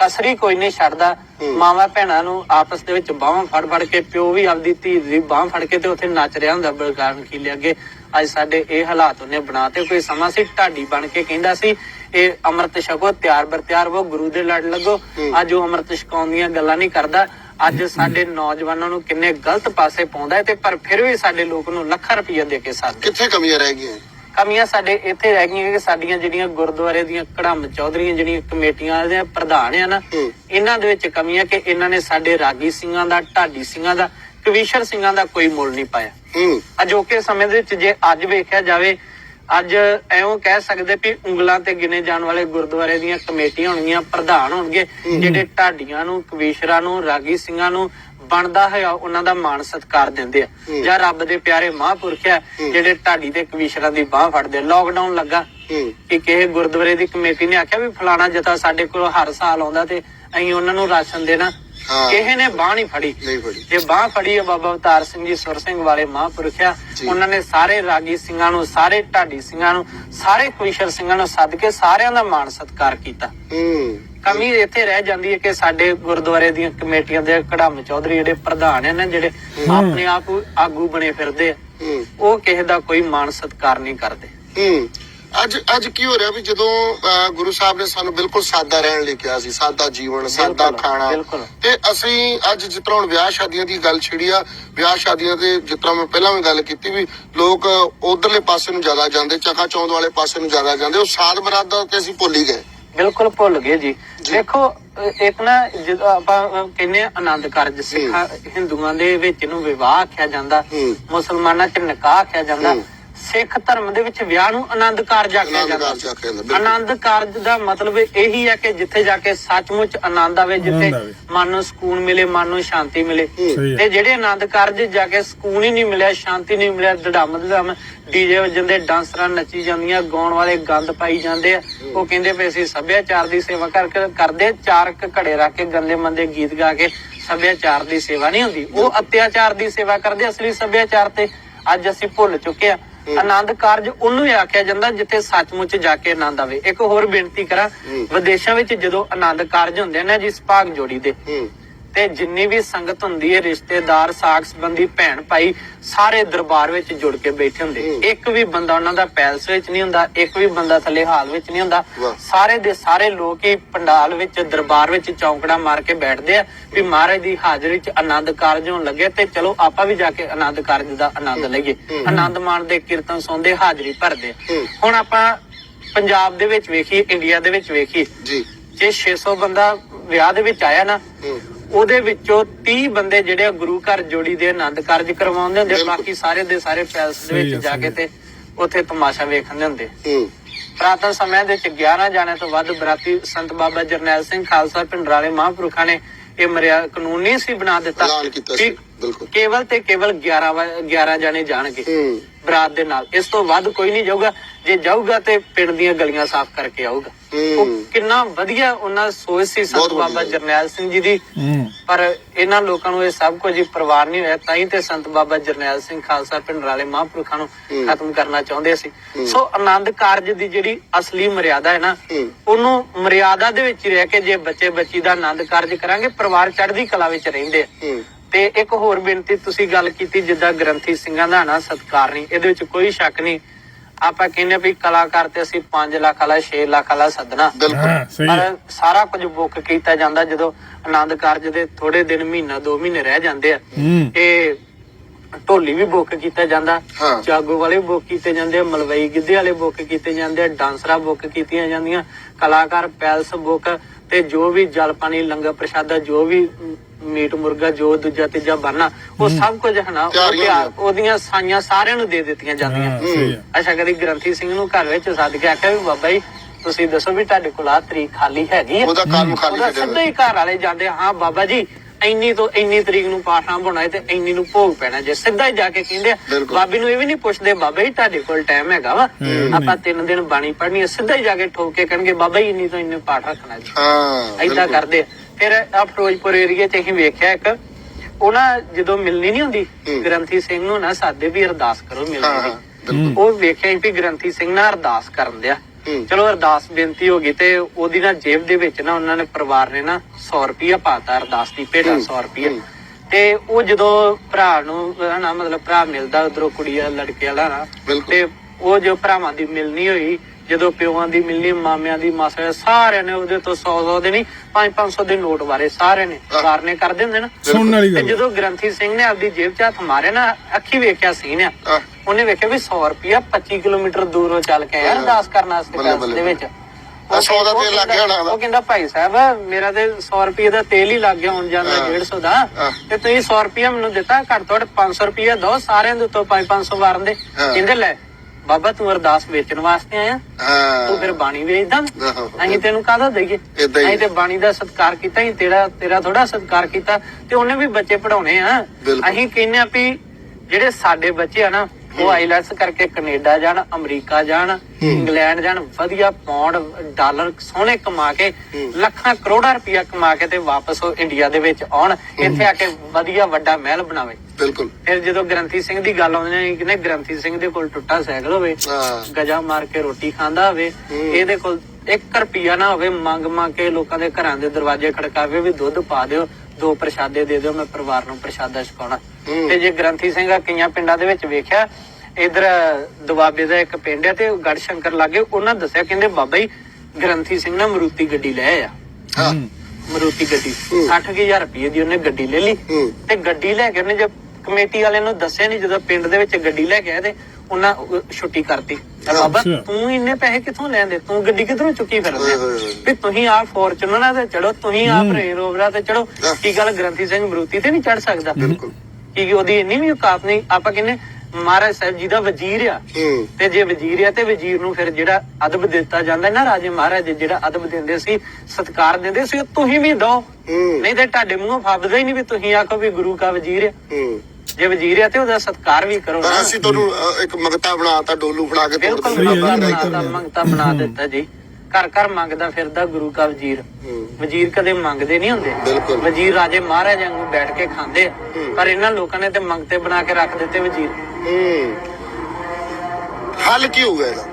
ਕਸਰੀ ਕੋਈ ਨਹੀਂ ਛੱਡਦਾ। ਮਾਵਾਂ ਭੈਣਾਂ ਨੂੰ ਆਪਸ ਦੇ ਵਿੱਚ ਬਾਹਾਂ ਫੜ ਫੜ ਕੇ ਪਿਓ ਵੀ ਆਪਦੀ ਧੀ ਦੀ ਬਾਹ ਫੜ ਕੇ ਤੇ ਉੱਥੇ ਨੱਚ ਰਿਹਾ ਹੁੰਦਾ ਬਲਕਾਰਨ ਖੀਲੇ ਅੱਗੇ। ਅੱਜ ਸਾਡੇ ਇਹ ਹਾਲਾਤ ਉਹਨੇ ਬਣਾਤੇ। ਕੋਈ ਸਮਾਂ ਸੀ ਢਾਡੀ ਬਣ ਕੇ ਕਹਿੰਦਾ ਸੀ ਇਹ ਅੰਮ੍ਰਿਤ ਛਕੋ ਤਿਆਰ ਬਰ ਤਿਆਰ ਉਹ ਗੁਰੂ ਦੇ ਲੜ ਲੱਗੋ। ਅੱਜ ਉਹ ਅੰਮ੍ਰਿਤ ਛਕਾਉਣ ਦੀਆਂ ਗੱਲਾਂ ਨਹੀਂ ਕਰਦਾ। ਅੱਜ ਸਾਡੇ ਨੌਜਵਾਨਾਂ ਨੂੰ ਕਿੰਨੇ ਗਲਤ ਪਾਸੇ ਪਾਉਂਦਾ ਤੇ ਪਰ ਫਿਰ ਵੀ ਸਾਡੇ ਲੋਕ ਨੂੰ ਲੱਖਾਂ ਰੁਪਈਆ ਦੇ ਕੇ ਸਾਥ ਕਿੱਥੇ ਕਮੀਆਂ ਰਹਿ ਗਈਆਂ? ਕਮੀਆਂ ਸਾਡੇ ਇੱਥੇ ਰਹਿ ਗਈਆਂ ਕਿ ਸਾਡੀਆਂ ਜਿਹੜੀਆਂ ਗੁਰਦੁਆਰੇ ਦੀਆਂ ਕੜਮ ਚੌਧਰੀਆਂ ਜਿਹੜੀਆਂ ਕਮੇਟੀਆਂ ਦੇ ਪ੍ਰਧਾਨ ਆ ਨਾ। ਇਹਨਾਂ ਦੇ ਵਿੱਚ ਕਮੀਆਂ ਕਿ ਇਹਨਾਂ ਨੇ ਸਾਡੇ ਰਾਗੀ ਸਿੰਘਾਂ ਦਾ ਢਾਡੀ ਸਿੰਘਾਂ ਦਾ ਕਵੀਸ਼ਰ ਸਿੰਘਾਂ ਦਾ ਕੋਈ ਮੁੱਲ ਨਹੀਂ ਪਾਇਆ। ਅਜੋਕੇ ਸਮੇਂ ਦੇ ਵਿੱਚ ਜੇ ਅੱਜ ਵੇਖਿਆ ਜਾਵੇ ਅੱਜ ਐਵੇਂ ਕਹਿ ਸਕਦੇ ਵੀ ਉਂਗਲਾਂ ਤੇ ਗਿਣੇ ਜਾਣ ਵਾਲੇ ਗੁਰਦੁਆਰੇ ਦੀਆਂ ਕਮੇਟੀਆਂ ਹੋਣਗੀਆਂ ਪ੍ਰਧਾਨ ਹੋਣਗੇ ਜਿਹੜੇ ਢਾਡੀਆਂ ਨੂੰ ਕਵੀਸ਼ਰਾਂ ਨੂੰ ਰਾਗੀ ਸਿੰਘਾਂ ਨੂੰ ਬਣਦਾ ਹੈ ਉਹਨਾਂ ਦਾ ਮਾਣ ਸਤਿਕਾਰ ਦਿੰਦੇ ਆ। ਜਾਂ ਰੱਬ ਦੇ ਪਿਆਰੇ ਮਹਾਂਪੁਰਖ ਆ। ਜਿਹੜੇ ਢਾਡੀ ਤੇ ਕਵੀਸ਼ਰਾਂ ਦੀ ਬਾਹ ਫੜਦੇ ਲੋਕਡਾਊਨ ਲੱਗਾ ਕਿ ਕਿਸੇ ਗੁਰਦੁਆਰੇ ਦੀ ਕਮੇਟੀ ਨੇ ਆਖਿਆ ਵੀ ਫਲਾਣਾ ਜਥਾ ਸਾਡੇ ਕੋਲ ਹਰ ਸਾਲ ਆਉਂਦਾ ਤੇ ਅਸੀਂ ਉਹਨਾਂ ਨੂੰ ਰਾਸ਼ਨ ਦੇਣਾ। ਕਿਸੇ ਨੇ ਬਾਹ ਨਹੀਂ ਫੜੀ। ਨਹੀਂ ਫੜੀ। ਜੇ ਬਾਹ ਫੜੀ ਹੈ ਬਾਬਾ ਅਵਤਾਰ ਸਿੰਘ ਜੀ ਸੁਰ ਸਿੰਘ ਵਾਲੇ ਮਹਾਂਪੁਰਖ ਆ ਜੀ। ਉਹਨਾਂ ਨੇ ਸਾਰੇ ਰਾਗੀ ਸਿੰਘਾਂ ਨੂੰ ਸਾਰੇ ਢਾਡੀ ਸਿੰਘਾਂ ਨੂੰ ਸਾਰੇ ਕੁਸ਼ਰ ਸਿੰਘਾਂ ਨੂੰ ਸੱਦ ਕੇ ਸਾਰਿਆਂ ਦਾ ਮਾਣ ਸਤਿਕਾਰ ਕੀਤਾ। ਹੂੰ। ਕਮੀ ਇੱਥੇ ਰਹਿ ਜਾਂਦੀ ਹੈ ਕਿ ਸਾਡੇ ਗੁਰਦੁਆਰੇ ਦੀਆਂ ਕਮੇਟੀਆਂ ਦੇ ਕੜਮ ਚੌਧਰੀ ਜਿਹੜੇ ਪ੍ਰਧਾਨ ਨੇ ਜਿਹੜੇ ਆਪਣੇ ਆਪ ਆਗੂ ਬਣੇ ਫਿਰਦੇ ਆ ਉਹ ਕਿਸੇ ਦਾ ਕੋਈ ਮਾਣ ਸਤਿਕਾਰ ਨਹੀਂ ਕਰਦੇ। ਹੂੰ। ਅੱਜ ਅੱਜ ਕੀ ਹੋ ਰਿਹਾ ਵੀ ਜਦੋਂ ਗੁਰੂ ਸਾਹਿਬ ਨੇ ਸਾਨੂੰ ਬਿਲਕੁਲ ਸਾਦਾ ਰਹਿਣ ਲਈ ਕਿਹਾ ਸੀ ਸਾਦਾ ਜੀਵਨ ਸਾਦਾ ਖਾਣਾ। ਤੇ ਅਸੀਂ ਅੱਜ ਜਿਸ ਤਰ੍ਹਾਂ ਹੁਣ ਵਿਆਹ ਸ਼ਾਦੀਆਂ ਦੀ ਗੱਲ ਛਿੜੀ ਆ ਵਿਆਹ ਸ਼ਾਦੀਆਂ ਤੇ ਜਿਸ ਤਰ੍ਹਾਂ ਮੈਂ ਪਹਿਲਾਂ ਵੀ ਗੱਲ ਕੀਤੀ ਵੀ ਲੋਕ ਉਧਰਲੇ ਪਾਸੇ ਨੂੰ ਜ਼ਿਆਦਾ ਜਾਂਦੇ ਚਕਾ ਚੌਂਦ ਵਾਲੇ ਪਾਸੇ ਨੂੰ ਜ਼ਿਆਦਾ ਜਾਂਦੇ ਉਹ ਸਾਧ ਬਰਾਦਰ ਤੇ ਅਸੀਂ ਭੁੱਲ ਹੀ ਗਏ ਬਿਲਕੁਲ ਭੁੱਲ ਗਏ ਜੀ। ਦੇਖੋ ਇੱਕ ਨਾ ਜਦੋਂ ਆਪਾਂ ਕਹਿੰਦੇ ਆਨੰਦ ਕਾਰਜ ਸਿੱਖਾਂ ਹਿੰਦੂਆਂ ਦੇ ਵਿੱਚ ਨੂੰ ਵਿਵਾਹ ਆਖਿਆ ਜਾਂਦਾ। ਮੁਸਲਮਾਨਾਂ 'ਚ ਨਿਕਾਹ ਆਖਿਆ ਜਾਂਦਾ। ਸਿੱਖ ਧਰਮ ਦੇ ਵਿੱਚ ਵਿਆਹ ਨੂੰ ਆਨੰਦ ਕਾਰਜ ਆਖਿਆ ਆਨੰਦ ਜਾਂਦਾ। ਕਾਰਜ ਆਖਿਆ ਜਾਂਦਾ, ਬਿਲਕੁਲ। ਆਨੰਦ ਕਾਰਜ ਦਾ ਮਤਲਬ ਇਹੀ ਹੈ ਕਿ ਜਿੱਥੇ ਜਾ ਕੇ ਸੱਚਮੁੱਚ ਆਨੰਦ ਆਵੇ ਜਿੱਥੇ ਆਨੰਦ ਆਵੇ। ਮਨ ਨੂੰ ਸਕੂਨ ਮਿਲੇ ਮਨ ਨੂੰ ਸ਼ਾਂਤੀ ਮਿਲੇ। ਹੂੰ। ਸਹੀ ਹੈ। ਤੇ ਜਿਹੜੇ ਆਨੰਦ ਕਾਰਜ ਜਾ ਕੇ ਸਕੂਨ ਹੀ ਨਹੀਂ ਮਿਲਿਆ ਸ਼ਾਂਤੀ ਨਹੀਂ ਮਿਲਿਆ ਡੜਮ ਡੜਮ ਡੀਜੇ ਵੱਜਦੇ ਡਾਂਸਰਾਂ ਨੱਚੀ ਜਾਂਦੀਆਂ ਗਾਉਣ ਵਾਲੇ ਗੰਦ ਪਾਈ ਜਾਂਦੇ ਆ। ਉਹ ਕਹਿੰਦੇ ਵੀ ਅਸੀਂ ਸੱਭਿਆਚਾਰ ਦੀ ਸੇਵਾ ਕਰਕੇ ਕਰਦੇ ਚਾਰ ਕੁ ਘੜੇ ਰੱਖ ਕੇ ਗੰਦੇ ਮੰਦੇ ਗੀਤ ਗਾ ਕੇ ਸੱਭਿਆਚਾਰ ਦੀ ਸੇਵਾ ਨਹੀਂ ਹੁੰਦੀ। ਉਹ ਅਤਿਆਚਾਰ ਦੀ ਸੇਵਾ ਕਰਦੇ ਅਸਲੀ ਸੱਭਿਆਚਾਰ ਤੇ ਅੱਜ ਅਸੀਂ ਭੁੱਲ ਚੁੱਕੇ ਆ। ਆਨੰਦ ਕਾਰਜ ਉਹਨੂੰ ਹੀ ਆਖਿਆ ਜਾਂਦਾ ਜਿੱਥੇ ਸੱਚਮੁੱਚ ਜਾ ਕੇ ਆਨੰਦ ਆਵੇ। ਇੱਕ ਹੋਰ ਬੇਨਤੀ ਕਰਾਂ। ਵਿਦੇਸ਼ਾਂ ਵਿੱਚ ਜਦੋਂ ਆਨੰਦ ਕਾਰਜ ਹੁੰਦੇ ਨੇ ਜਿਸ ਭਾਗ ਜੋੜੀ ਦੇ ਤੇ ਜਿੰਨੀ ਵੀ ਸੰਗਤ ਹੁੰਦੀ ਹੈ ਰਿਸ਼ਤੇਦਾਰ ਸਾਖ ਸੰਬੰਧੀ ਭੈਣ ਭਾਈ ਸਾਰੇ ਦਰਬਾਰ ਵਿੱਚ ਜੁੜ ਕੇ ਬੈਠੇ ਹੁੰਦੇ। ਇੱਕ ਵੀ ਬੰਦਾ ਉਹਨਾਂ ਦਾ ਪੈਲਸ ਵਿੱਚ ਨਹੀਂ ਹੁੰਦਾ ਇੱਕ ਵੀ ਬੰਦਾ ਥੱਲੇ ਹਾਲ ਵਿੱਚ ਨਹੀਂ ਹੁੰਦਾ। ਸਾਰੇ ਦੇ ਸਾਰੇ ਲੋਕ ਹੀ ਪੰਡਾਲ ਵਿੱਚ ਦਰਬਾਰ ਵਿੱਚ ਚੌਂਕੜਾ ਮਾਰ ਕੇ ਬੈਠਦੇ ਆ ਵੀ ਮਹਾਰਾਜ ਦੀ ਹਾਜ਼ਰੀ 'ਚ ਆਨੰਦ ਕਾਰਜ ਹੋਣ ਲੱਗੇ ਤੇ ਚਲੋ ਆਪਾਂ ਵੀ ਜਾ ਕੇ ਆਨੰਦ ਕਾਰਜ ਦਾ ਆਨੰਦ ਲਈਏ। ਆਨੰਦ ਮਾਣਦੇ ਕੀਰਤਨ ਸੁਣਦੇ ਹਾਜ਼ਰੀ ਭਰਦੇ। ਹੁਣ ਆਪਾਂ ਪੰਜਾਬ ਦੇ ਵਿੱਚ ਵੇਖੀਏ ਇੰਡੀਆ ਦੇ ਵਿੱਚ ਵੇਖੀਏ ਜੀ ਜੇ 600 ਬੰਦਾ ਵਿਆਹ ਦੇ ਵਿੱਚ ਆਇਆ ਨਾ ਉਹਦੇ ਵਿੱਚੋਂ 30 ਬੰਦੇ ਜਿਹੜੇ ਗੁਰੂ ਘਰ ਜੋੜੀ ਦੇ ਆਨੰਦ ਕਾਰਜ ਕਰਵਾਉਂਦੇ ਹੁੰਦੇ। ਬਾਕੀ ਸਾਰੇ ਦੇ ਸਾਰੇ ਪੈਲਸ ਦੇ ਵਿੱਚ ਜਾ ਕੇ। ਤੇ ਉੱਥੇ ਤਮਾਸ਼ਾ ਵੇਖਣ ਦੇ ਹੁੰਦੇ ਹੂੰ। ਪ੍ਰਾਤਨ ਸਮਿਆਂ ਦੇ ਵਿੱਚ 11 ਜਾਣੇ ਤੋਂ ਵੱਧ ਬਰਾਤੀ ਸੰਤ ਬਾਬਾ ਜਰਨੈਲ ਸਿੰਘ ਖਾਲਸਾ ਪਿੰਡਰਾਲੇ ਮਹਾਂਪੁਰਖਾਂ ਨੇ ਇਹ ਮਰਿਆ ਕਾਨੂੰਨ ਸੀ ਬਣਾ ਦਿੱਤਾ। ਕੇਵਲ ਤੇ ਕੇਵਲ 11 ਵਾ- 11 ਜਾਣੇ ਜਾਣਗੇ ਹੂੰ। ਬਰਾਤ ਦੇ ਨਾਲ। ਇਸ ਤੋਂ ਵੱਧ ਕੋਈ ਨਹੀਂ ਜਾਊਗਾ। ਜੇ ਜਾਊਗਾ ਤੇ ਪਿੰਡ ਦੀਆਂ ਗਲੀਆਂ ਸਾਫ਼ ਕਰਕੇ ਆਊਗਾ। ਉਹ ਕਿੰਨਾ ਵਧੀਆ ਉਹਨਾਂ ਸੋਚ ਸੀ ਸੰਤ ਬਾਬਾ। ਜਰਨੈਲ ਸਿੰਘ ਜੀ ਦੀ। ਪਰ ਇਹਨਾਂ ਲੋਕਾਂ ਨੂੰ ਇਹ ਸਭ ਕੁਝ ਹੀ ਪਰਵਾਹ ਨਹੀਂ ਹੋਇਆ ਤਾਂ ਹੀ ਤੇ ਸੰਤ ਬਾਬਾ ਜਰਨੈਲ ਸਿੰਘ ਖਾਲਸਾ ਪਿੰਡਰਾਲੇ ਮਹਾਂਪੁਰਖਾਂ ਨੂੰ। ਖਤਮ ਕਰਨਾ ਚਾਹੁੰਦੇ ਸੀ। ਸੋ ਆਨੰਦ ਕਾਰਜ ਦੀ ਜਿਹੜੀ ਅਸਲੀ ਮਰਿਆਦਾ ਹੈ ਨਾ ਉਹਨੂੰ ਮਰਿਆਦਾ ਦੇ ਵਿੱਚ ਰਹਿ ਕੇ ਜੇ ਬੱਚੇ ਬੱਚੀ ਦਾ ਆਨੰਦ ਕਾਰਜ ਕਰਾਂਗੇ ਪਰਿਵਾਰ ਚੜ੍ਹਦੀ ਕਲਾ ਵਿੱਚ ਰਹਿੰਦੇ ਤੇ ਇੱਕ ਹੋਰ ਬੇਨਤੀ ਤੁਸੀਂ ਗੱਲ ਕੀਤੀ ਜਿੱਦਾਂ ਗ੍ਰੰਥੀ ਸਿੰਘਾਂ ਦਾ ਨਾ ਸਤਕਾਰ ਨਹੀਂ ਇਹਦੇ ਵਿੱਚ ਕੋਈ ਸ਼ੱਕ ਨਹੀਂ। ਆਪਾਂ ਕਹਿੰਦੇ ਵੀ ਕਲਾਕਾਰ ਤੇ ਅਸੀਂ 5 ਲੱਖ ਵਾਲਾ 6 ਲੱਖ ਵਾਲਾ ਸੱਦਣਾ। ਬਿਲਕੁਲ। ਹਾਂ ਸਹੀ। ਹੈ ਪਰ ਸਾਰਾ ਕੁਝ ਬੁੱਕ ਕੀਤਾ ਜਾਂਦਾ ਜਦੋਂ ਆਨੰਦ ਕਾਰਜ ਦੇ ਥੋੜੇ ਦਿਨ ਮਹੀਨਾ 2 ਮਹੀਨੇ ਰਹਿ ਜਾਂਦੇ ਆ। ਹੂੰ। ਇਹ ਢੋਲੀ ਵੀ ਬੁੱਕ ਕੀਤਾ ਜਾਂਦਾ ਹਾਂ। ਜਾਗੋ ਵਾਲੇ ਬੁੱਕ ਕੀਤੇ ਜਾਂਦੇ ਆ ਮਲਵਈ ਗਿੱਧੇ ਵਾਲੇ ਬੁੱਕ ਕੀਤੇ ਜਾਂਦੇ ਆ ਡਾਂਸਰਾਂ ਬੁੱਕ ਕੀਤੀਆਂ ਜਾਂਦੀਆਂ ਕਲਾਕਾਰ ਪੈਲਸ ਬੁੱਕ ਤੇ ਜੋ ਵੀ ਜਲ ਪਾਣੀ ਲੰਗਰ ਪ੍ਰਸ਼ਾਦਾ ਜੋ ਵੀ ਮੀਟ ਮੁਰਗਾ ਜੋ ਦੂਜਾ ਤੀਜਾ ਬਣਨਾ ਉਹ ਸਭ ਕੁਝ ਹੈ ਨਾ ਉਹ ਤਿਆਰੀਆਂ ਤਿਆਰ- ਉਹਦੀਆਂ ਸਾਈਆਂ ਸਾਰਿਆਂ ਨੂੰ ਦੇ ਦਿੱਤੀਆਂ ਜਾਂਦੀਆਂ। ਹਾਂ ਹੈ ਅੱਛਾ ਕਦੀ ਗ੍ਰੰਥੀ ਸਿੰਘ ਨੂੰ ਘਰ ਵਿੱਚ ਸੱਦ ਕੇ ਆਖਿਆ ਵੀ ਬਾਬਾ ਜੀ ਤੁਸੀਂ ਦੱਸੋ ਵੀ ਤੁਹਾਡੇ ਕੋਲ ਆ ਤਰੀਕ ਖਾਲੀ ਹੈਗੀ ਆ? ਉਹਦਾ ਕੰਮ ਖਾਲੀ ਛੱਡਿਆ ਸਿੱਧਾ ਹੀ ਘਰ ਵਾਲੇ ਜਾਂਦੇ ਹਾਂ ਬਾਬਾ ਜੀ ਇੰਨੀ ਤੋਂ ਇੰਨੀ ਤਰੀਕ ਨੂੰ ਪਾਠਾਂ ਹੈ ਤੇ ਇੰਨੀ ਨੂੰ ਭੋਗ ਪੈਣਾ ਜੇ। ਸਿੱਧਾ ਹੀ ਜਾ ਕੇ ਕਹਿੰਦੇ। ਬਾਬੇ ਨੂੰ ਇਹ ਵੀ ਨਹੀਂ ਪੁੱਛਦੇ ਬਾਬਾ ਜੀ ਤੁਹਾਡੇ ਕੋਲ ਟਾਈਮ ਹੈਗਾ ਵਾ। ਆਪਾਂ ਤਿੰਨ ਦਿਨ ਬਾਣੀ ਪੜ੍ਹਨੀ ਹੈ ਸਿੱਧਾ ਹੀ ਜਾ ਕੇ ਠੋਕ ਕੇ ਕਹਿਣਗੇ ਬਾਬਾ ਜੀ ਇੰਨੀ ਤੋਂ ਇੰਨੇ ਪਾਠ ਰੱਖਣਾ ਜੀ। ਹਾਂ ਏਦਾਂ ਬਿਲਕੁਲ। ਕਰਦੇ ਆ। ਫਿਰ ਆ ਫਿਰੋਜ਼ਪੁਰ ਏਰੀਆ 'ਚ ਅਸੀਂ ਵੇਖਿਆ ਇੱਕ ਉਹਨਾਂ ਜਦੋਂ ਮਿਲਣੀ ਨਹੀਂ ਹੁੰਦੀ। ਗ੍ਰੰਥੀ ਸਿੰਘ ਨੂੰ ਨਾ ਸਾਡੇ ਵੀ ਅਰਦਾਸ ਕਰੋ ਮਿਲਣੀ ਦੀ ਉਹ ਵੇਖਿਆ ਵੀ ਗ੍ਰੰਥੀ ਸਿੰਘ ਨਾਲ ਅਰਦਾਸ ਕਰਨ ਦਿਆ ਚਲੋ ਅਰਦਾਸ ਬੇਨਤੀ ਹੋ ਗਈ ਤੇ ਉਹਦੀ ਨਾ ਜੇਬ ਦੇ ਵਿੱਚ ਨਾ ਉਹਨਾਂ ਨੇ ਪਰਿਵਾਰ ਨੇ ਨਾ 100 ਰੁਪਿਆ ਪਾਤਾ ਅਰਦਾਸ ਦੀ ਭੇਟਾ ਹੂੰ, 100 ਰੁਪਿਆ। ਤੇ ਉਹ ਜਦੋਂ ਭਰਾ ਨੂੰ ਨਾ ਮਤਲਬ ਭਰਾ ਮਿਲਦਾ ਉਧਰੋਂ ਕੁੜੀ ਆ ਲੜਕੇ ਵਾਲਾ ਨਾ। ਤੇ ਉਹ ਜੋ ਭਰਾਵਾਂ ਦੀ ਮਿਲਣੀ ਹੋਈ ਜਦੋਂ ਪਿਓਾਂ ਦੀ ਮਿਲਣੀ ਮਾਮਿਆਂ ਦੀ ਮਾਸਿਆਂ ਸਾਰਿਆਂ ਨੇ ਉਹਦੇ ਤੋਂ 100 100 ਦੇ ਨਹੀਂ 5 500 ਦੇ ਨੋਟ ਵਾਰੇ ਸਾਰਿਆਂ ਨੇ ਆਹ। ਵਾਰਨੇ ਕਰਦੇ ਹੁੰਦੇ ਨਾ ਸੁਣਨ ਵਾਲੀ ਤੇ ਗੱਲ ਜਦੋਂ ਗ੍ਰੰਥੀ ਸਿੰਘ ਨੇ ਆਪਦੀ ਜੇਬ 'ਚ ਹੱਥ ਮਾਰੇ ਨਾ ਅੱਖੀ ਵੇਖਿਆ ਸੀ ਨੇ ਹਾਂ ਉਹਨੇ ਵੇਖਿਆ ਵੀ 100 ਰੁਪਿਆ 25 ਕਿਲੋਮੀਟਰ ਦੂਰੋਂ ਚੱਲ ਕੇ ਆਇਆ। ਅਰਦਾਸ ਕਰਨ ਵਾਸਤੇ ਬੱਲੇ ਦੇ ਵਿੱਚ ਆਹ ਸੌ ਦਾ ਉਹ ਤੇਲ ਲੱਗ ਗਿਆ ਹੋਣਾ। ਉਹ ਕਹਿੰਦਾ ਭਾਈ ਸਾਹਿਬ ਮੇਰਾ ਤੇ 100 ਰੁਪਏ ਦਾ ਤੇਲ ਹੀ ਲੱਗ ਗਿਆ ਹੁਣ ਜਾਂਦਾ ਹਾਂ। 150 ਦਾ। ਤੇ ਤੁਸੀਂ 100 ਰੁਪਏ ਮੈਨੂੰ ਦਿੱਤਾ ਘੱਟ ਤੋਂ ਘੱਟ 500 ਰੁਪਏ ਦੋ ਸਾਰਿਆਂ ਦੇ ਉੱਤੋਂ 5-500 ਵਾਰਨ ਦੇ। ਕਹਿੰਦੇ ਲੈ ਬਾਬਾ ਤੂੰ ਅਰਦਾਸ ਵੇਚਣ ਵਾਸਤੇ ਆਇਆ ਹਾਂ ਤੂੰ ਫਿਰ ਬਾਣੀ ਵੇਚਦਾ। ਅਸੀਂ ਤੈਨੂੰ ਕਾਹਦਾ ਦਈਏ। ਅਸੀਂ ਤੇ ਬਾਣੀ ਦਾ ਸਤਿਕਾਰ ਕੀਤਾ ਹੀ ਤੇਰਾ ਤੇਰਾ ਥੋੜਾ ਸਤਿਕਾਰ ਕੀਤਾ ਤੇ ਉਹਨੇ ਵੀ ਬੱਚੇ ਪੜਾਉਣੇ ਆ। ਅਸੀਂ ਕਹਿੰਦੇ ਆ ਵੀ ਜਿਹੜੇ ਸਾਡੇ ਬੱਚੇ ਆ ਨਾ ਉਹ ਆਈਲੈਟਸ ਕਰਕੇ ਕੈਨੇਡਾ ਜਾਣ ਅਮਰੀਕਾ ਜਾਣ ਇੰਗਲੈਂਡ ਜਾਣ ਵਧੀਆ ਪੌਂਡ ਡਾਲਰ ਸੋਹਣੇ ਕਮਾ ਕੇ। ਲੱਖਾਂ ਕਰੋੜਾਂ ਰੁਪਇਆ ਕਮਾ ਕੇ ਤੇ ਵਾਪਸ ਉਹ ਇੰਡੀਆ ਦੇ ਵਿੱਚ ਆਉਣ ਇੱਥੇ ਆ ਕੇ ਵਧੀਆ ਵੱਡਾ ਮਹਿਲ ਬਣਾਵੇ। ਬਿਲਕੁਲ। ਫਿਰ ਜਦੋਂ ਗ੍ਰੰਥੀ ਸਿੰਘ ਦੀ ਗੱਲ ਆਉਂਦੀ ਹੈ ਕਿ ਗ੍ਰੰਥੀ ਸਿੰਘ ਦੇ ਕੋਲ ਟੁੱਟਾ ਸਾਈਕਲ ਹੋਵੇ ਗਜਾ ਮਾਰ ਕੇ ਰੋਟੀ ਖਾਂਦਾ ਹੋਵੇ। ਇਹਦੇ ਕੋਲ 1 ਰੁਪਿਆ ਨਾ ਹੋਵੇ ਮੰਗ ਮੰਗ ਕੇ ਲੋਕਾਂ ਦੇ ਘਰਾਂ ਦੇ ਦਰਵਾਜ਼ੇ ਖੜਕਾਵੇ ਵੀ ਦੁੱਧ ਪਾ ਦਿਓ ਦੋ ਪ੍ਰਸ਼ਾਦੇ ਦੇ ਦਿਓ ਮੈਂ ਪਰਿਵਾਰ ਨੂੰ ਪ੍ਰਸ਼ਾਦਾ ਛਕਾਉਣਾ। ਤੇ ਜੇ ਗ੍ਰੰਥੀ ਸਿੰਘ ਆ ਕਈਆਂ ਪਿੰਡਾਂ ਦੇ ਵਿੱਚ ਵੇਖਿਆ ਇਧਰ ਦੁਆਬੇ ਦਾ ਇੱਕ ਪਿੰਡ ਹੈ ਤੇ ਗੜ ਸ਼ੰਕਰ ਲਾਗੇ ਉਹਨਾਂ ਦੱਸਿਆ ਕਹਿੰਦੇ ਬਾਬਾ ਜੀ ਗ੍ਰੰਥੀ ਸਿੰਘ ਨਾ ਮਰੂਤੀ ਗੱਡੀ ਲੈ ਆਇਆ। ਹਾਂ। ਮਰੂਤੀ ਗੱਡੀ ਹੂੰ। 60000 ਰੁਪਏ ਦੀ ਉਹਨੇ ਗੱਡੀ ਲੈ ਲਈ। ਤੇ ਗੱਡੀ ਲੈ ਕੇ ਉਹਨੇ ਜਦ ਕਮੇਟੀ ਵਾਲਿਆਂ ਨੂੰ ਦੱਸਿਆ ਨਹੀਂ ਜਦੋਂ ਪਿੰਡ ਦੇ ਵਿੱਚ ਗੱਡੀ ਲੈ ਕੇ ਆਏ ਤੇ ਉਹਨਾਂ ਉਹ ਛੁੱਟੀ ਕਰਤੀ। ਬਾਬਾ। ਤੂੰ ਇੰਨੇ ਪੈਸੇ ਕਿੱਥੋਂ ਲੈਂਦੇ? ਤੂੰ ਗੱਡੀ ਕਿੱਧਰੋਂ ਚੁੱਕੀ ਫਿਰਦੇ। ਵੀ ਤੁਸੀਂ ਆਪ ਫੋਰਚੂਨਰ ਤੇ ਚੜੋ ਤੁਸੀਂ ਆਪ। ਰੇਲ ਰੋਵਰਾ ਤੇ ਚੜੋ। ਕੀ ਗੱਲ ਗ੍ਰੰਥੀ ਸਿੰਘ ਮਰੂਤੀ ਤੇ ਨਹੀਂ ਚੜ ਸਕਦਾ? ਬਿਲਕੁਲ। ਕੀ ਉਹਦੀ ਇੰਨੀ ਵੀ ਔਕਾਤ ਨਹੀਂ? ਆਪਾਂ ਕਹਿੰਦੇ ਮਹਾਰਾਜ ਸਾਹਿਬ ਜੀ ਦਾ ਵਜ਼ੀਰ ਆ। ਤੇ ਜੇ ਵਜ਼ੀਰ ਆ ਤੇ ਵਜ਼ੀਰ ਨੂੰ ਫਿਰ ਜਿਹੜਾ ਅਦਬ ਦਿੱਤਾ ਜਾਂਦਾ ਨਾ ਰਾਜੇ ਮਹਾਰਾਜੇ ਜਿਹੜਾ ਅਦਬ ਦਿੰਦੇ ਸੀ ਸਤਿਕਾਰ ਦਿੰਦੇ ਸੀ ਉਹ ਤੁਸੀਂ ਵੀ ਦੋ ਨਹੀਂ ਤੇ ਤੁਹਾਡੇ ਮੂੰਹੋਂ ਫੱਬਦਾ ਹੀ ਨਹੀਂ ਵੀ ਤੁਸੀਂ ਆਖੋ ਵੀ ਗੁਰੂ ਕਾ ਵਜ਼ੀਰ ਆ। ਜੇ ਵਜ਼ੀਰ ਆ ਤੇ ਉਹਦਾ ਸਤਿਕਾਰ ਵੀ ਕਰੋ ਨਾ। ਅਸੀਂ ਤੁਹਾਨੂੰ ਅ, ਇੱਕ ਮਗਤਾ ਬਣਾਤਾ ਡੋਲੂ ਫੜਾ ਕੇ ਤੋੜ ਬਿਲਕੁਲ ਸਹੀ ਹੈ ਬਣਾਤਾ ਮੰਗਤਾ ਬਣਾ ਦਿੱਤਾ ਜੀ। ਘਰ ਘਰ ਮੰਗਦਾ ਫਿਰਦਾ ਗੁਰੂ ਕਾ ਵਜ਼ੀਰ। ਹੂੰ। ਵਜ਼ੀਰ ਕਦੇ ਮੰਗਦੇ ਨਹੀਂ ਹੁੰਦੇ। ਬਿਲਕੁਲ। ਵਜ਼ੀਰ ਰਾਜੇ ਮਹਾਰਾਜਾ ਵਾਂਗੂ ਬੈਠ ਕੇ ਖਾਂਦੇ ਆ। ਹੂੰ। ਪਰ ਇਹਨਾਂ ਲੋਕਾਂ ਨੇ ਤੇ ਮੰਗਤੇ ਬਣਾ ਕੇ ਰੱਖ ਦਿੱਤੇ ਵਜ਼ੀਰ। ਹੂੰ। ਹੱਲ ਕੀ ਹੋਊਗਾ ਇਹਦਾ?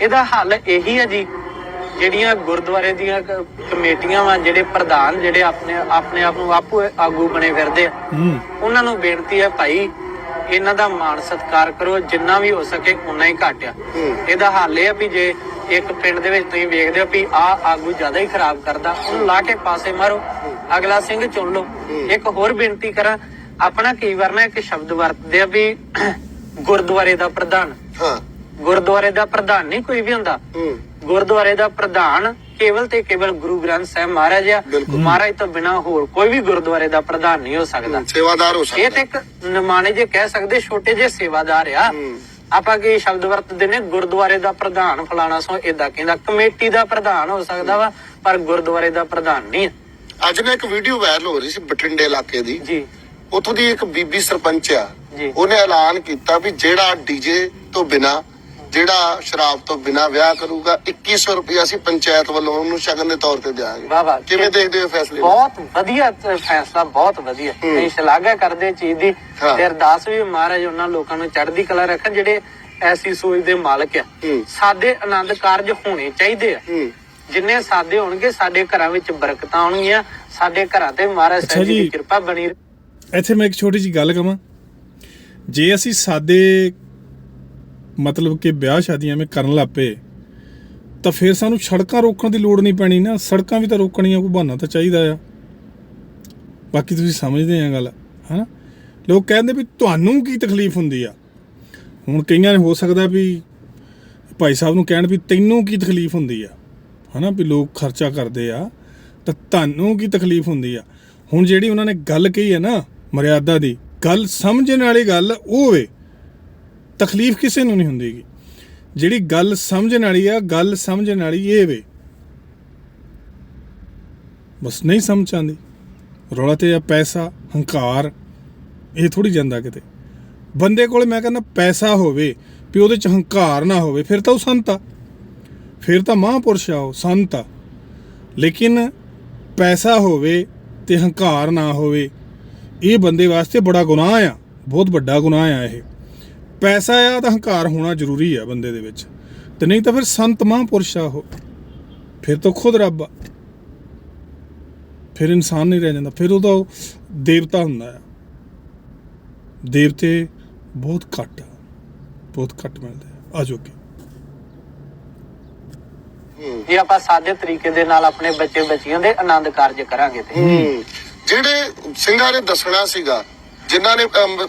ਇਹਦਾ ਹੱਲ ਇਹੀ ਹੈ ਜੀ। ਜਿਹੜੀਆਂ ਗੁਰਦੁਆਰੇ ਦੀਆਂ ਕ- ਕਮੇਟੀਆਂ ਵਾ ਜਿਹੜੇ ਪ੍ਰਧਾਨ ਜਿਹੜੇ ਆਪਣੇ ਆਪਣੇ ਆਪ ਨੂੰ ਆਪੋ ਆਗੂ ਬਣੇ ਫਿਰਦੇ ਆ ਹੂੰ। ਉਹਨਾਂ ਨੂੰ ਬੇਨਤੀ ਹੈ ਭਾਈ ਇਹਨਾਂ ਦਾ ਮਾਣ ਸਤਿਕਾਰ ਕਰੋ ਜਿੰਨਾ ਵੀ ਹੋ ਸਕੇ ਉਨਾ ਹੀ ਘੱਟ ਆ। ਇਹਦਾ ਹੱਲ ਇਹ ਆ ਵੀ ਜੇ ਇੱਕ ਪਿੰਡ ਦੇ ਵਿੱਚ ਤੁਸੀਂ ਵੇਖਦੇ ਹੋ ਵੀ ਆ ਆਗੂ ਜ਼ਿਆਦਾ ਹੀ ਖਰਾਬ ਕਰਦਾ ਉਹਨੂੰ ਲਾ ਕੇ ਪਾਸੇ ਮਾਰੋ ਅਗਲਾ ਸਿੰਘ ਚੁਣ ਲਓ। ਇੱਕ ਹੋਰ ਬੇਨਤੀ ਕਰਾਂ ਆਪਣਾ ਕਈ ਵਾਰ ਨਾ ਇੱਕ ਸ਼ਬਦ ਵਰਤਦੇ ਆ ਵੀ ਗੁਰਦੁਆਰੇ ਦਾ ਪ੍ਰਧਾਨ। ਹਾਂ। ਗੁਰਦੁਆਰੇ ਦਾ ਪ੍ਰਧਾਨ ਨਹੀਂ ਕੋਈ ਵੀ ਹੁੰਦਾ। ਹੂੰ। ਗੁਰਦੁਆਰੇ ਦਾ ਪ੍ਰਧਾਨ ਕੇਵਲ ਤੇ ਕੇਵਲ ਗੁਰੂ ਗ੍ਰੰਥ ਸਾਹਿਬ ਮਹਾਰਾਜ ਆ। ਮਹਾਰਾਜ ਤੋਂ ਬਿਨਾ ਹੋਰ ਕੋਈ ਵੀ ਗੁਰਦੁਆਰੇ ਦਾ ਪ੍ਰਧਾਨ ਨਹੀਂ ਹੋ ਸਕਦਾ। ਸੇਵਾਦਾਰ ਹੋ ਇਹ ਸਕਦਾ ਤੇ ਇੱਕ ਨਿਮਾਣੇ ਜੇ ਕਹਿ ਸਕਦੇ ਛੋਟੇ ਜੇ ਸੇਵਾਦਾਰ ਆ। ਆਪਾਂ ਕੀ ਸ਼ਬਦ ਵਰਤਦੇ ਨੇ? ਗੁਰਦੁਆਰੇ ਦਾ ਪ੍ਰਧਾਨ ਫਲਾਣਾ ਸੋ ਇਦਾਂ ਕਹਿੰਦਾ। ਕਮੇਟੀ ਦਾ ਪ੍ਰਧਾਨ ਹੋ ਸਕਦਾ ਵਾ ਪਰ ਗੁਰਦੁਆਰੇ ਦਾ ਪ੍ਰਧਾਨ ਨਹੀਂ। ਅੱਜ ਨਾ ਇੱਕ ਵੀਡੀਓ ਵਾਇਰਲ ਹੋ ਰਹੀ ਸੀ ਬਠਿੰਡੇ ਇਲਾਕੇ ਦੀ। ਜੀ। ਉੱਥੋਂ ਦੀ ਇੱਕ ਬੀਬੀ ਸਰਪੰਚ ਆ। ਉਹਨੇ ਐਲਾਨ ਕੀਤਾ ਵੀ ਜਿਹੜਾ ਡੀਜੇ ਤੋਂ ਬਿਨਾ ਜਿਹੜਾ ਸ਼ਰਾਬ ਤੋਂ ਬਿਨਾ ਵਿਆਹ ਕਰੂਗਾ 2100 ਰੁਪਏ ਅਸੀਂ ਪੰਚਾਇਤ ਵੱਲੋਂ ਉਹਨੂੰ ਸ਼ਗਨ ਦੇ ਤੌਰ ਤੇ ਦਿਆਂਗੇ ਵਾਹ ਵਾਹ ਕਿਵੇਂ ਦੇਖਦੇ ਹੋ ਇਹ ਫੈਸਲੇ ਬਹੁਤ ਵਧੀਆ ਫੈਸਲਾ ਬਹੁਤ ਵਧੀਆ ਹੂੰ। ਅਸੀਂ ਸ਼ਲਾਘਾ ਕਰਦੇ ਇਹ ਚੀਜ਼ ਦੀ। ਤੇ ਅਰਦਾਸ ਵੀ ਮਹਾਰਾਜ ਉਹਨਾਂ ਲੋਕਾਂ ਨੂੰ ਚੜ੍ਹਦੀ ਕਲਾ ਰੱਖਣ ਜਿਹੜੇ ਐਸੀ ਸੋਚ ਦੇ ਮਾਲਕ ਆ। ਸਾਦੇ ਆਨੰਦ ਕਾਰਜ ਹੋਣੇ ਚਾਹੀਦੇ ਆ ਜਿੰਨੇ ਸਾਦੇ ਹੋਣਗੇ ਸਾਡੇ ਘਰਾਂ ਵਿੱਚ ਬਰਕਤਾਂ ਆਉਣਗੀਆਂ ਸਾਡੇ ਘਰਾਂ ਤੇ ਮਹਾਰਾਜ ਸਾਹਿਬ ਦੀ। ਕਿਰਪਾ ਬਣੀ ਰਹੇ। ਇੱਥੇ ਮੈਂ ਇੱਕ ਛੋਟੀ ਜੀ ਗੱਲ ਕਵਾਂ ਜੇ ਅਸੀਂ ਸਾਦੇ ਮਤਲਬ ਕਿ ਵਿਆਹ ਸ਼ਾਦੀਆਂ ਵਿੱਚ ਕਰਨ ਲੱਪੇ ਤਾਂ ਫਿਰ ਸਾਨੂੰ ਸੜਕਾਂ ਰੋਕਣ ਦੀ ਲੋੜ ਨਹੀਂ ਪੈਣੀ ਨਾ, ਸੜਕਾਂ ਵੀ ਤਾਂ ਰੋਕਣੀਆਂ ਕੋਈ ਬਹਾਨਾ ਤਾਂ ਚਾਹੀਦਾ ਆ। ਬਾਕੀ ਤੁਸੀਂ ਸਮਝਦੇ ਆ ਗੱਲ, ਹਨਾ? ਲੋਕ ਕਹਿੰਦੇ ਵੀ ਤੁਹਾਨੂੰ ਕੀ ਤਕਲੀਫ ਹੁੰਦੀ ਆ? ਹੁਣ ਕਈਆਂ ਨੇ ਹੋ ਸਕਦਾ ਵੀ ਭਾਈ ਸਾਹਿਬ ਨੂੰ ਕਹਿਣ ਵੀ ਤੈਨੂੰ ਕੀ ਤਕਲੀਫ ਹੁੰਦੀ ਆ? ਹਨਾ? ਵੀ ਲੋਕ ਖਰਚਾ ਕਰਦੇ ਆ, ਤਾਂ ਤੁਹਾਨੂੰ ਕੀ ਤਕਲੀਫ ਹੁੰਦੀ ਆ? ਹੁਣ ਜਿਹੜੀ ਉਹਨਾਂ ਨੇ ਗੱਲ ਕਹੀ ਹੈ ਨਾ ਮਰਿਆਦਾ ਦੀ, ਗੱਲ ਸਮਝਣ ਵਾਲੀ ਗੱਲ ਉਹ ਹੋਵੇ ਤਕਲੀਫ ਕਿਸੇ ਨੂੰ ਨਹੀਂ ਹੁੰਦੀਗੀ। ਜਿਹੜੀ ਗੱਲ ਸਮਝਣ ਵਾਲੀ ਆ, ਗੱਲ ਸਮਝਣ ਵਾਲੀ ਇਹ ਵੇ। ਬਸ ਨਹੀਂ ਸਮਝ ਆਉਂਦੀ। ਰੌਲਾ ਤੇ ਆ ਪੈਸਾ, ਹੰਕਾਰ, ਇਹ ਥੋੜੀ ਜਾਂਦਾ ਕਿਤੇ। ਬੰਦੇ ਕੋਲ ਮੈਂ ਕਹਿੰਦਾ ਪੈਸਾ ਹੋਵੇ, ਵੀ ਉਹਦੇ ਚ ਹੰਕਾਰ ਨਾ ਹੋਵੇ, ਫਿਰ ਤਾਂ ਉਹ ਸੰਤ ਆ। ਫਿਰ ਤਾਂ ਮਹਾਂਪੁਰਸ਼ ਆ ਉਹ, ਸੰਤ ਆ। ਲੇਕਿਨ ਪੈਸਾ ਹੋਵੇ ਤੇ ਹੰਕਾਰ ਨਾ ਹੋਵੇ, ਇਹ ਬੰਦੇ ਵਾਸਤੇ ਬੜਾ ਗੁਨਾਹ ਆ। ਬਹੁਤ ਵੱਡਾ ਗੁਨਾਹ ਆ ਇਹ। ਪੈਸਾ ਆ ਤਾਂ ਹੰਕਾਰ ਹੋਣਾ ਜ਼ਰੂਰੀ ਆ ਬੰਦੇ ਦੇ ਵਿੱਚ। ਤੇ ਨਹੀਂ ਤਾਂ ਫਿਰ ਸੰਤ ਮਹਾਂਪੁਰਸ਼ ਆ ਉਹ। ਫਿਰ ਤਾਂ ਖੁਦ ਰੱਬ ਆ। ਫਿਰ ਇਨਸਾਨ ਨਹੀਂ ਰਹਿ ਜਾਂਦਾ। ਫਿਰ ਉਹਦਾ ਉਹ ਦੇਵਤਾ ਹੁੰਦਾ ਆ। ਦੇਵਤੇ ਬਹੁਤ ਘੱਟ ਬਹੁਤ ਘੱਟ ਮਿਲਦੇ ਆ। ਆਜੋ ਅੱਗੇ। ਜੇ ਆਪਾਂ ਸਾਦੇ ਤਰੀਕੇ ਦੇ ਨਾਲ ਆਪਣੇ ਬੱਚੇ ਬੱਚੀਆਂ ਦੇ ਆਨੰਦ ਕਾਰਜ ਕਰਾਂਗੇ ਤੇ। ਜਿਹੜੇ ਸਿੰਘਾਂ ਨੇ ਦੱਸਣਾ ਸੀਗਾ ਜਿਨ੍ਹਾਂ ਨੇ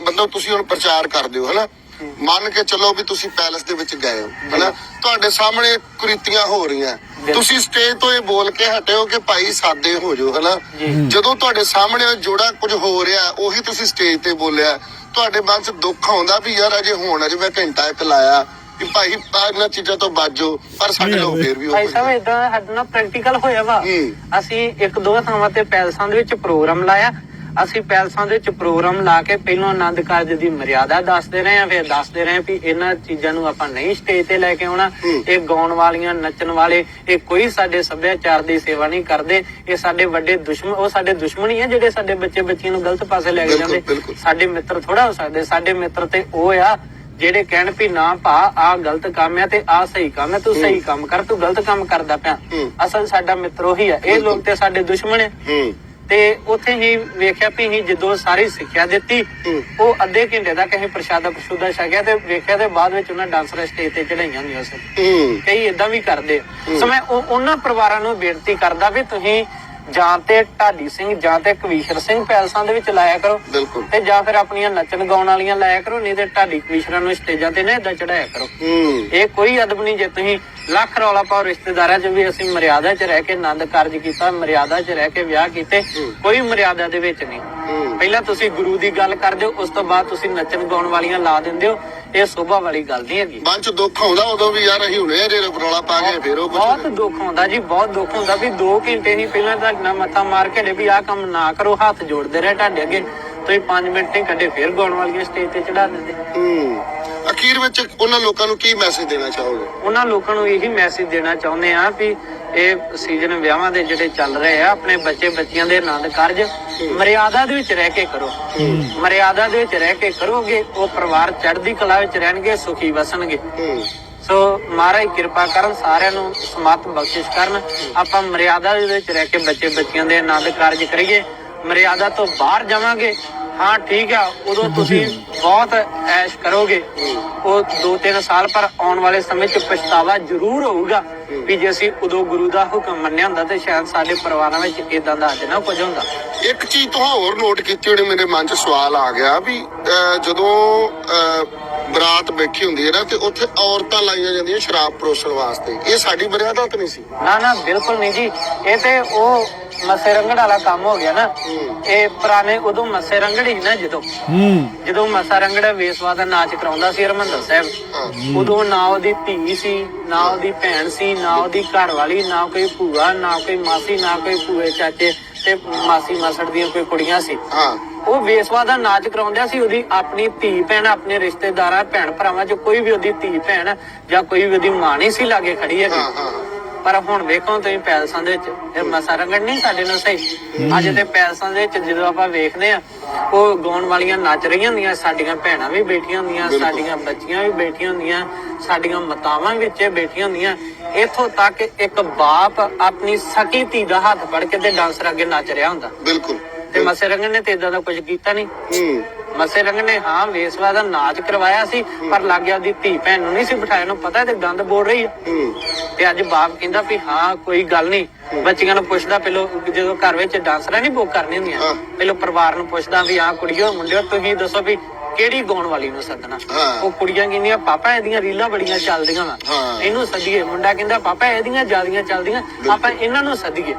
ਮਤਲਬ ਤੁਸੀਂ ਹੁਣ ਪ੍ਰਚਾਰ ਕਰਦੇ ਹੋ ਹਨਾ? ਮੰਨ ਕੇ ਚੱਲੋ ਵੀ ਤੁਸੀਂ ਪੈਲਸ ਦੇ ਵਿੱਚ ਗਏ ਹੋ ਹਨਾ ਤੁਹਾਡੇ ਸਾਹਮਣੇ ਕੁਰੀਤੀਆਂ ਹੋ ਰਹੀਆਂ। ਤੁਸੀਂ ਸਟੇਜ ਤੋਂ ਇਹ ਬੋਲ ਕੇ ਹਟਿਓ ਕਿ ਭਾਈ ਸਾਦੇ ਹੋ ਜਾਓ ਹਨਾ। ਜਦੋਂ ਤੁਹਾਡੇ ਸਾਹਮਣੇ ਜੋੜਾ ਕੁਝ ਹੋ ਰਿਹਾ ਉਹੀ ਤੁਸੀਂ ਸਟੇਜ ਤੇ ਬੋਲਿਆ ਤੁਹਾਡੇ ਮਨ 'ਚ ਦੁੱਖ ਆਉਂਦਾ ਵੀ ਯਾਰ ਅਜੇ ਹੁਣ ਅਜੇ ਮੈਂ ਘੰਟਾ ਇੱਕ ਲਾਇਆ ਕਿ ਭਾਈ ਇਹਨਾਂ ਚੀਜ਼ਾਂ ਤੋਂ ਬਾਜੋ ਪਰ ਸਾਡੇ ਲੋਕ। ਫੇਰ ਵੀ ਭਾਈ ਉਹ ਸਾਹਿਬ ਇਦਾਂ ਸਾਡੇ ਨਾਲ ਪ੍ਰੈਕਟੀਕਲ ਹੋਇਆ ਵਾ ਹੂੰ। ਅਸੀਂ ਇੱਕ ਦੋ ਥਾਵਾਂ ਤੇ ਪੈਲਸਾਂ ਦੇ ਵਿੱਚ ਪ੍ਰੋਗਰਾਮ ਲਾਇਆ ਅਸੀਂ ਪੈਲਸਾਂ ਦੇ ਵਿੱਚ ਪ੍ਰੋਗਰਾਮ ਲਾ ਕੇ ਪਹਿਲਾਂ ਆਨੰਦ ਕਾਰਜ ਦੀ ਮਰਿਆਦਾ ਦੱਸਦੇ ਰਹੇ ਆ ਫਿਰ ਦੱਸਦੇ ਰਹੇ ਵੀ ਇਹਨਾਂ ਚੀਜ਼ਾਂ ਨੂੰ ਆਪਾਂ ਨਹੀਂ ਸਟੇਜ ਤੇ ਲੈ ਕੇ ਆਉਣਾ। ਇਹ ਗਾਉਣ ਵਾਲੀਆਂ ਨੱਚਣ ਵਾਲੇ ਇਹ ਕੋਈ ਸਾਡੇ ਸੱਭਿਆਚਾਰ ਦੀ ਸੇਵਾ ਨਹੀਂ ਕਰਦੇ। ਇਹ ਸਾਡੇ ਵੱਡੇ ਦੁਸ਼ਮਣ ਉਹ ਸਾਡੇ ਦੁਸ਼ਮਣ ਹੀ ਆ ਜਿਹੜੇ ਸਾਡੇ ਬੱਚੇ ਬੱਚੀਆਂ ਨੂੰ ਗਲਤ ਪਾਸੇ ਲੈ ਕੇ ਜਾਂਦੇ। ਸਾਡੇ ਮਿੱਤਰ ਥੋੜਾ ਹੋ ਸਕਦੇ ਸਾਡੇ ਮਿੱਤਰ ਤੇ ਉਹ ਆ ਜਿਹੜੇ ਕਹਿਣ ਵੀ ਨਾ ਭਾ ਆ ਗਲਤ ਕੰਮ ਆ ਤੇ ਆ ਸਹੀ ਕੰਮ ਆ ਤੂੰ ਸਹੀ ਕੰਮ ਕਰ ਤੂੰ ਗਲਤ ਕੰਮ ਕਰਦਾ ਪਿਆ। ਅਸਲ ਸਾਡਾ ਮਿੱਤਰ ਉਹੀ ਆ। ਇਹ ਲੋਕ ਤੇ ਸਾਡੇ ਦੁਸ਼ਮਣ ਆ। ਹੂੰ। ਤੇ ਉੱਥੇ ਹੀ ਵੇਖਿਆ ਵੀ ਹੀ ਜਦੋਂ ਸਾਰੀ ਸਿੱਖਿਆ ਦਿੱਤੀ। ਉਹ ਅੱਧੇ ਘੰਟੇ ਤੱਕ ਅਸੀਂ ਪ੍ਰਸ਼ਾਦਾ ਪ੍ਰਸ਼ੂਦਾ ਛਕਿਆ ਤੇ ਵੇਖਿਆ ਤੇ ਬਾਅਦ ਵਿੱਚ ਉਹਨਾਂ ਡਾਂਸਰ ਸਟੇਜ ਤੇ ਚੜਾਈਆਂ ਹੁੰਦੀਆਂ ਸੀ ਕਈ ਇਦਾਂ ਵੀ ਕਰਦੇ। ਸੋ ਮੈਂ ਉਹ- ਉਹਨਾਂ ਪਰਿਵਾਰਾਂ ਨੂੰ ਬੇਨਤੀ ਕਰਦਾ ਵੀ ਤੁਸੀਂ ਜਾਂ ਤੇ ਢਾਡੀ ਸਿੰਘ ਜਾਂ ਤੇ ਕਵੀਸ਼ਰ ਸਿੰਘ ਪੈਲਸਾਂ ਦੇ ਵਿੱਚ ਲਾਇਆ ਕਰੋ। ਬਿਲਕੁਲ। ਤੇ ਜਾਂ ਫਿਰ ਆਪਣੀਆਂ ਨੱਚਣ ਗਾਉਣ ਵਾਲੀਆਂ ਲਾਇਆ ਕਰੋ ਨਹੀਂ ਤੇ ਢਾਡੀ ਕਵੀਸ਼ਰਾਂ ਨੂੰ ਸਟੇਜਾਂ ਤੇ ਨਾ ਇਦਾਂ ਚੜਾਇਆ ਕਰੋ। ਇਹ ਕੋਈ ਅਦਬ ਨਹੀਂ ਜੇ ਤੁਸੀਂ ਲੱਖ ਰੌਲਾ ਪਾਓ ਰਿਸ਼ਤੇਦਾਰਾਂ 'ਚ ਵੀ ਅਸੀਂ ਮਰਿਆਦਾ 'ਚ ਰਹਿ ਕੇ ਆਨੰਦ ਕਾਰਜ ਕੀਤਾ ਮਰਿਆਦਾ 'ਚ ਰਹਿ ਕੇ ਵਿਆਹ ਕੀਤੇ ਕੋਈ ਮਰਿਆਦਾ ਦੇ ਵਿੱਚ ਨਹੀਂ। ਪਹਿਲਾਂ ਤੁਸੀਂ ਗੁਰੂ ਦੀ ਗੱਲ ਕਰਦੇ ਹੋ ਉਸ ਤੋਂ ਬਾਅਦ ਤੁਸੀਂ ਨੱਚਣ ਗਾਉਣ ਵਾਲੀਆਂ ਲਾ ਦਿੰਦੇ ਹੋ ਇਹ ਸੋਭਾ ਵਾਲੀ ਗੱਲ ਨਹੀਂ ਹੈਗੀ। ਮਨ ਚ ਦੁੱਖ ਆਉਂਦਾ ਉਦੋਂ ਵੀ ਯਾਰ ਅਸੀਂ ਹੁਣੇ ਜੇ ਰੌਲਾ ਪਾ ਕੇ ਫੇਰ ਉਹ ਬਹੁਤ ਦੁੱਖ ਹੁੰਦਾ ਜੀ ਬਹੁਤ ਦੁੱਖ ਹੁੰਦਾ ਵੀ 2 ਘੰਟੇ ਹੀ ਪਹਿਲਾਂ ਤਾਂ ਨਾ ਮੱਥਾ ਮਾਰ ਕੇ ਡੇ ਵੀ ਆਹ ਕੰਮ ਨਾ ਕਰੋ ਹੱਥ ਜੋੜਦੇ ਰਹੇ ਤੁਹਾਡੇ ਅੱਗੇ। ਤੁਸੀਂ 5 ਮਿੰਟ ਹੀ ਕੱਢੇ ਫਿਰ ਗਾਉਣ ਵਾਲੀਆਂ ਸਟੇਜ ਤੇ ਚੜਾ ਦਿੰਦੇ। ਹੂੰ। ਅਖੀਰ ਵਿੱਚ ਉਹਨਾਂ ਲੋਕਾਂ ਨੂੰ ਕੀ ਮੈਸੇਜ ਦੇਣਾ ਚਾਹੋਗੇ? ਉਹਨਾਂ ਲੋਕਾਂ ਨੂੰ ਇਹੀ ਮੈਸੇਜ ਦੇਣਾ ਚਾਹੁੰਦੇ ਆ ਵੀ ਇਹ ਸੀਜ਼ਨ ਵਿਆਹਾਂ ਦੇ ਜਿਹੜੇ ਚੱਲ ਰਹੇ ਆ ਆਪਣੇ ਬੱਚੇ ਬੱਚੀਆਂ ਦੇ ਆਨੰਦ ਕਾਰਜ ਮਰਿਆਦਾ ਦੇ ਵਿੱਚ ਰਹਿ ਕੇ ਕਰੋ। ਮਰਿਆਦਾ ਦੇ ਵਿੱਚ ਰਹਿ ਕੇ ਕਰੋਗੇ ਉਹ ਪਰਿਵਾਰ ਚੜ੍ਹਦੀ ਕਲਾ ਵਿੱਚ ਰਹਿਣਗੇ ਸੁਖੀ ਵਸਣਗੇ। ਸੋ ਮਹਾਰਾਜ ਕਿਰਪਾ ਕਰਨ ਸਾਰਿਆਂ ਨੂੰ ਸਮਤ ਬਖਸ਼ਿਸ਼ ਕਰਨ। ਆਪਾਂ ਮਰਿਆਦਾ ਦੇ ਵਿੱਚ ਰਹਿ ਕੇ ਬੱਚੇ ਬੱਚਿਆਂ ਦੇ ਆਨੰਦ ਕਾਰਜ ਕਰੀਏ। ਮਰਿਆਦਾ ਤੋਂ ਬਾਹਰ ਜਾਵਾਂਗੇ। ਹਾਂ ਠੀਕ ਆ ਉਦੋਂ ਤੁਸੀਂ ਬਹੁਤ ਐਸ਼ ਕਰੋਗੇ। ਉਹ 2-3 ਸਾਲ ਪਰ ਆਉਣ ਵਾਲੇ ਸਮੇਂ 'ਚ ਪਛਤਾਵਾ ਜ਼ਰੂਰ ਹੋਊਗਾ। ਵੀ ਜੇ ਅਸੀਂ ਉਦੋਂ ਗੁਰੂ ਦਾ ਹੁਕਮ ਮੰਨਿਆ ਹੁੰਦਾ ਤੇ ਸ਼ਾਇਦ ਸਾਡੇ ਪਰਿਵਾਰਾਂ ਵਿੱਚ ਇਦਾਂ ਦਾ ਅੱਜ ਨਾ ਕੁਝ ਹੁੰਦਾ। ਇੱਕ ਚੀਜ਼ ਤੋਂ ਹੋਰ ਨੋਟ ਕੀਤੀ ਹੋਣੀ ਮੇਰੇ ਮਨ 'ਚ ਸਵਾਲ ਆ ਗਿਆ ਵੀ ਜਦੋਂ ਬਰਾਤ ਬੈਠੀ ਹੁੰਦੀ ਹੈ ਨਾ ਤੇ ਉੱਥੇ ਔਰਤਾਂ ਲਾਈਆਂ ਜਾਂਦੀਆਂ ਸ਼ਰਾਬ ਪਰੋਸਣ ਵਾਸਤੇ। ਇਹ ਸਾਡੀ ਮਰਿਆਦਾ ਤਾਂ ਨਹੀਂ ਸੀ। ਨਾ ਨਾ ਬਿਲਕੁਲ ਨਹੀਂ ਜੀ। ਇਹ ਤੇ ਉਹ ਮੱਸੇ ਰੰਗੜ ਵਾਲਾ ਕੰਮ ਹੋ ਗਿਆ ਨਾ। ਇਹ ਪੁਰਾਣੇ ਉਦੋਂ ਮੱਸੇ ਰੰਗੜ ਹੀ ਨਾ ਜਦੋਂ। ਹੂੰ। ਜਦੋਂ ਮੱਸਾ ਰੰਗੜ ਵੇਸਵਾ ਦਾ ਨਾਚ ਕਰਾਉਂਦਾ ਸੀ ਹਰਮੰਦਰ ਸਾਹਿਬ ਉਦੋਂ ਨਾ ਉਹਦੀ ਧੀ ਸੀ ਨਾ ਉਹਦੀ ਭੈਣ ਸੀ ਨਾ ਉਹਦੀ ਘਰ ਵਾਲੀ ਨਾ ਕੋਈ ਭੂਆ ਨਾ ਕੋਈ ਮਾਸੀ ਨਾ ਕੋਈ ਭੂਏ ਚਾਚੇ ਤੇ ਮਾਸੀ ਮਾਸੜ ਦੀਆਂ ਕੋਈ ਕੁੜੀਆਂ ਸੀ। ਹਾਂ। ਉਹ ਵੇਸਵਾ ਦਾ ਨਾਚ ਕਰਾਉਂਦਾ ਸੀ ਉਹਦੀ ਆਪਣੀ ਧੀ ਭੈਣ ਆਪਣੇ ਰਿਸ਼ਤੇਦਾਰਾਂ ਭੈਣ ਭਰਾਵਾਂ ਚ ਕੋਈ ਵੀ ਉਹਦੀ ਧੀ ਭੈਣ ਜਾਂ ਕੋਈ ਵੀ ਉਹਦੀ ਮਾਂ ਨਹੀਂ ਸੀ ਲਾਗੇ ਖੜੀ ਹੈਗੀ। ਹਾਂ ਹਾਂ। ਪਰ ਹੁਣ ਵੇਖੋ ਤੁਸੀਂ ਪੈਲਸਾਂ ਦੇ ਵਿੱਚ ਇਹ ਮਸਾ ਰੰਗੜ ਨਹੀਂ ਸਾਡੇ ਨਾਲ ਸਹੀ। ਅੱਜ ਤੇ ਪੈਲਸਾਂ ਦੇ ਵਿੱਚ ਜਦੋਂ ਆਪਾਂ ਵੇਖਦੇ ਆ ਉਹ ਗਾਉਣ ਵਾਲੀਆਂ ਨੱਚ ਰਹੀਆਂ ਹੁੰਦੀਆਂ ਸਾਡੀਆਂ ਭੈਣਾਂ ਵੀ ਬੈਠੀਆਂ ਹੁੰਦੀਆਂ ਸਾਡੀਆਂ ਬੱਚੀਆਂ ਵੀ ਬੈਠੀਆਂ ਹੁੰਦੀਆਂ ਸਾਡੀਆਂ ਮਾਤਾਵਾਂ ਵਿੱਚ ਬੈਠੀਆਂ ਹੁੰਦੀਆਂ। ਇੱਥੋਂ ਤੱਕ ਇੱਕ ਬਾਪ ਆਪਣੀ ਸਕੀ ਧੀ ਦਾ ਹੱਥ ਫੜ ਕੇ ਤੇ ਡਾਂਸਰ ਅੱਗੇ ਨੱਚ ਰਿਹਾ ਹੁੰਦਾ। ਬਿਲਕੁਲ। ਤੇ ਮਸੇ ਰੰਗੜ ਨੇ ਤੇ ਇਦਾਂ ਦਾ ਕੁਝ ਕੀਤਾ ਨਹੀਂ। ਹੂੰ। ਮਸੇ ਰੰਗ ਨੇ ਹਾਂ ਵੇਸਵਾ ਦਾ ਨਾਚ ਕਰਵਾਇਆ ਸੀ ਪਰ ਲੱਗਿਆ ਉਹਦੀ ਧੀ ਭੈਣ ਨੂੰ ਨਹੀਂ ਸੀ ਬਿਠਾਇਆ ਨੂੰ ਪਤਾ ਤੇ ਗੰਦ ਬੋਲ ਰਹੀ ਹੈ। ਤੇ ਅੱਜ ਬਾਪ ਕਹਿੰਦਾ ਵੀ ਹਾਂ ਕੋਈ ਗੱਲ ਨਹੀਂ ਬੱਚੀਆਂ ਨੂੰ ਪੁੱਛਦਾ ਪਹਿਲਾਂ ਜਦੋਂ ਘਰ ਵਿੱਚ ਡਾਂਸਰਾਂ ਨਹੀਂ ਬੁੱਕ ਕਰਨੀਆਂ ਹੁੰਦੀਆਂ। ਪਹਿਲਾਂ ਪਰਿਵਾਰ ਨੂੰ ਪੁੱਛਦਾ ਵੀ ਹਾਂ ਕੁੜੀਓ ਮੁੰਡਿਓ ਤੁਸੀਂ ਦੱਸੋ ਵੀ ਕਿਹੜੀ ਗਾਉਣ ਵਾਲੀ ਨੂੰ ਸੱਦਣਾ। ਉਹ ਕੁੜੀਆਂ ਕਹਿੰਦੀਆਂ ਪਾਪਾ ਇਹਦੀਆਂ ਰੀਲਾਂ ਬੜੀਆਂ ਚੱਲਦੀਆਂ ਵਾ। ਇਹਨੂੰ ਸੱਦੀਏ। ਮੁੰਡਾ ਕਹਿੰਦਾ ਪਾਪਾ ਇਹਦੀਆਂ ਜਿਆਦੀਆਂ ਚੱਲਦੀਆਂ ਆਪਾਂ ਇਹਨਾਂ ਨੂੰ ਸੱਦੀਏ।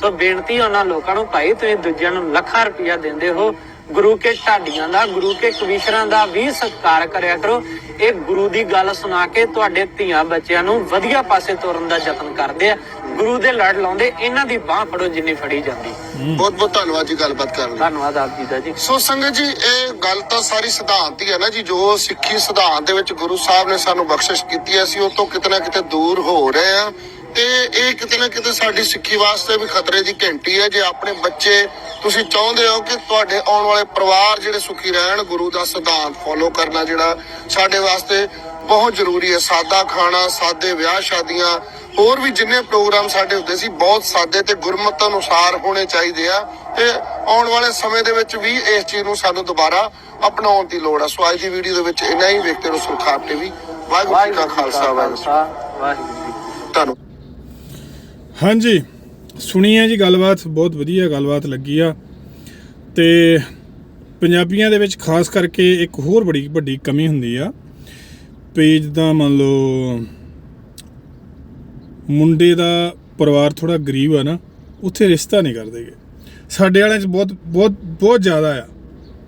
ਸੋ ਬੇਨਤੀ ਉਹਨਾਂ ਲੋਕਾਂ ਨੂੰ ਭਾਈ ਤੁਸੀਂ ਦੂਜਿਆਂ ਨੂੰ ਲੱਖਾਂ ਰੁਪਇਆ ਦਿੰਦੇ ਹੋ ਗੁਰੂ ਕੇ ਢਾਡੀਆਂ ਦਾ ਗੁਰੂ ਕੇ ਕਵੀਸ਼ਰਾਂ ਦਾ ਵੀ ਸਤਿਕਾਰ ਕਰਿਆ ਕਰੋ। ਇਹ ਗੁਰੂ ਦੀ ਗੱਲ ਸੁਣਾ ਕੇ ਤੁਹਾਡੇ ਧੀਆਂ ਬੱਚਿਆਂ ਨੂੰ ਵਧੀਆ ਪਾਸੇ ਤੋਰਨ ਦਾ ਯਤਨ ਕਰਦੇ ਆ। ਗੁਰੂ ਦੇ ਲੜ ਲਾਉਂਦੇ ਇਹਨਾਂ ਦੀ ਬਾਹ ਫੜੋ ਜਿੰਨੀ ਫੜੀ ਜਾਂਦੀ। ਬਹੁਤ ਬਹੁਤ ਧੰਨਵਾਦ ਜੀ ਗੱਲਬਾਤ ਕਰਨ ਲਈ। ਧੰਨਵਾਦ ਆਪ ਜੀ ਦਾ ਜੀ। ਸੋ ਸੰਗਤ ਜੀ ਇਹ ਗੱਲ ਤਾਂ ਸਾਰੀ ਸਿਧਾਂਤ ਹੀ ਹੈ ਨਾ ਜੀ ਜੋ ਸਿੱਖੀ ਸਿਧਾਂਤ ਦੇ ਵਿੱਚ ਗੁਰੂ ਸਾਹਿਬ ਨੇ ਸਾਨੂੰ ਬਖਸ਼ਿਸ਼ ਕੀਤੀ ਹੈ ਅਸੀਂ ਉਹ ਤੋਂ ਕਿਤੇ ਨਾ ਕਿਤੇ ਦੂਰ ਹੋ ਰਹੇ ਆ ਤੇ ਇਹ ਕਿਤੇ ਨਾ ਕਿਤੇ ਸਾਡੀ ਸਿੱਖੀ ਵਾਸਤੇ ਵੀ ਖਤਰੇ ਦੀ ਘੰਟੀ ਹੈ। ਜੇ ਆਪਣੇ ਬੱਚੇ ਤੁਸੀਂ ਚਾਹੁੰਦੇ ਹੋ ਕਿ ਤੁਹਾਡੇ ਆਉਣ ਵਾਲੇ ਪਰਿਵਾਰ ਜਿਹੜੇ ਸੁਖੀ ਰਹਿਣ ਗੁਰੂ ਦਾ ਸਿਧਾਂਤ ਫੋਲੋ ਕਰਨਾ ਜਿਹੜਾ ਸਾਡੇ ਵਾਸਤੇ ਬਹੁਤ ਜ਼ਰੂਰੀ ਹੈ। ਸਾਦਾ ਖਾਣਾ ਸਾਦੇ ਵਿਆਹ ਸ਼ਾਦੀਆਂ ਹੋਰ ਵੀ ਜਿੰਨੇ ਪ੍ਰੋਗਰਾਮ ਸਾਡੇ ਹੁੰਦੇ ਸੀ ਬਹੁਤ ਸਾਦੇ ਤੇ ਗੁਰਮਤਿ ਅਨੁਸਾਰ ਹੋਣੇ ਚਾਹੀਦੇ ਆ। ਤੇ ਆਉਣ ਵਾਲੇ ਸਮੇਂ ਦੇ ਵਿੱਚ ਵੀ ਇਸ ਚੀਜ਼ ਨੂੰ ਸਾਨੂੰ ਦੁਬਾਰਾ ਅਪਣਾਉਣ ਦੀ ਲੋੜ ਆ। ਸੋ ਅੱਜ ਦੀ ਵੀਡੀਓ ਦੇ ਵਿੱਚ ਇੰਨਾ ਹੀ। ਵੇਖਦੇ ਰਹੋ ਸੁਰਖਾਪ ਟੀਵੀ। ਵਾਹਿਗੁਰੂ ਜੀ ਕਾ ਖਾਲਸਾ ਵਾਹਿਗੁਰੂ ਜੀ ਕੀ ਵਾਹਿਗੁਰੂ ਜੀ ਕੀ ਫਤਿਹ। ਧੰਨਵਾਦ ਹਾਂਜੀ, ਸੁਣੀ ਹੈ ਜੀ ਗੱਲਬਾਤ, ਬਹੁਤ ਵਧੀਆ ਗੱਲਬਾਤ ਲੱਗੀ ਆ। ਤੇ ਪੰਜਾਬੀਆਂ ਦੇ ਵਿੱਚ ਖਾਸ ਕਰਕੇ ਇੱਕ ਹੋਰ ਬੜੀ ਵੱਡੀ ਕਮੀ ਹੁੰਦੀ ਆ ਵੀ ਜਿੱਦਾਂ ਮੰਨ ਲਓ ਮੁੰਡੇ ਦਾ ਪਰਿਵਾਰ ਥੋੜਾ ਗਰੀਬ ਆ ਨਾ, ਉੱਥੇ ਰਿਸ਼ਤਾ ਨਹੀਂ ਕਰਦੇਗੇ ਸਾਡੇ ਵਾਲਿਆਂ 'ਚ ਬਹੁਤ ਬਹੁਤ ਬਹੁਤ ਜ਼ਿਆਦਾ ਆ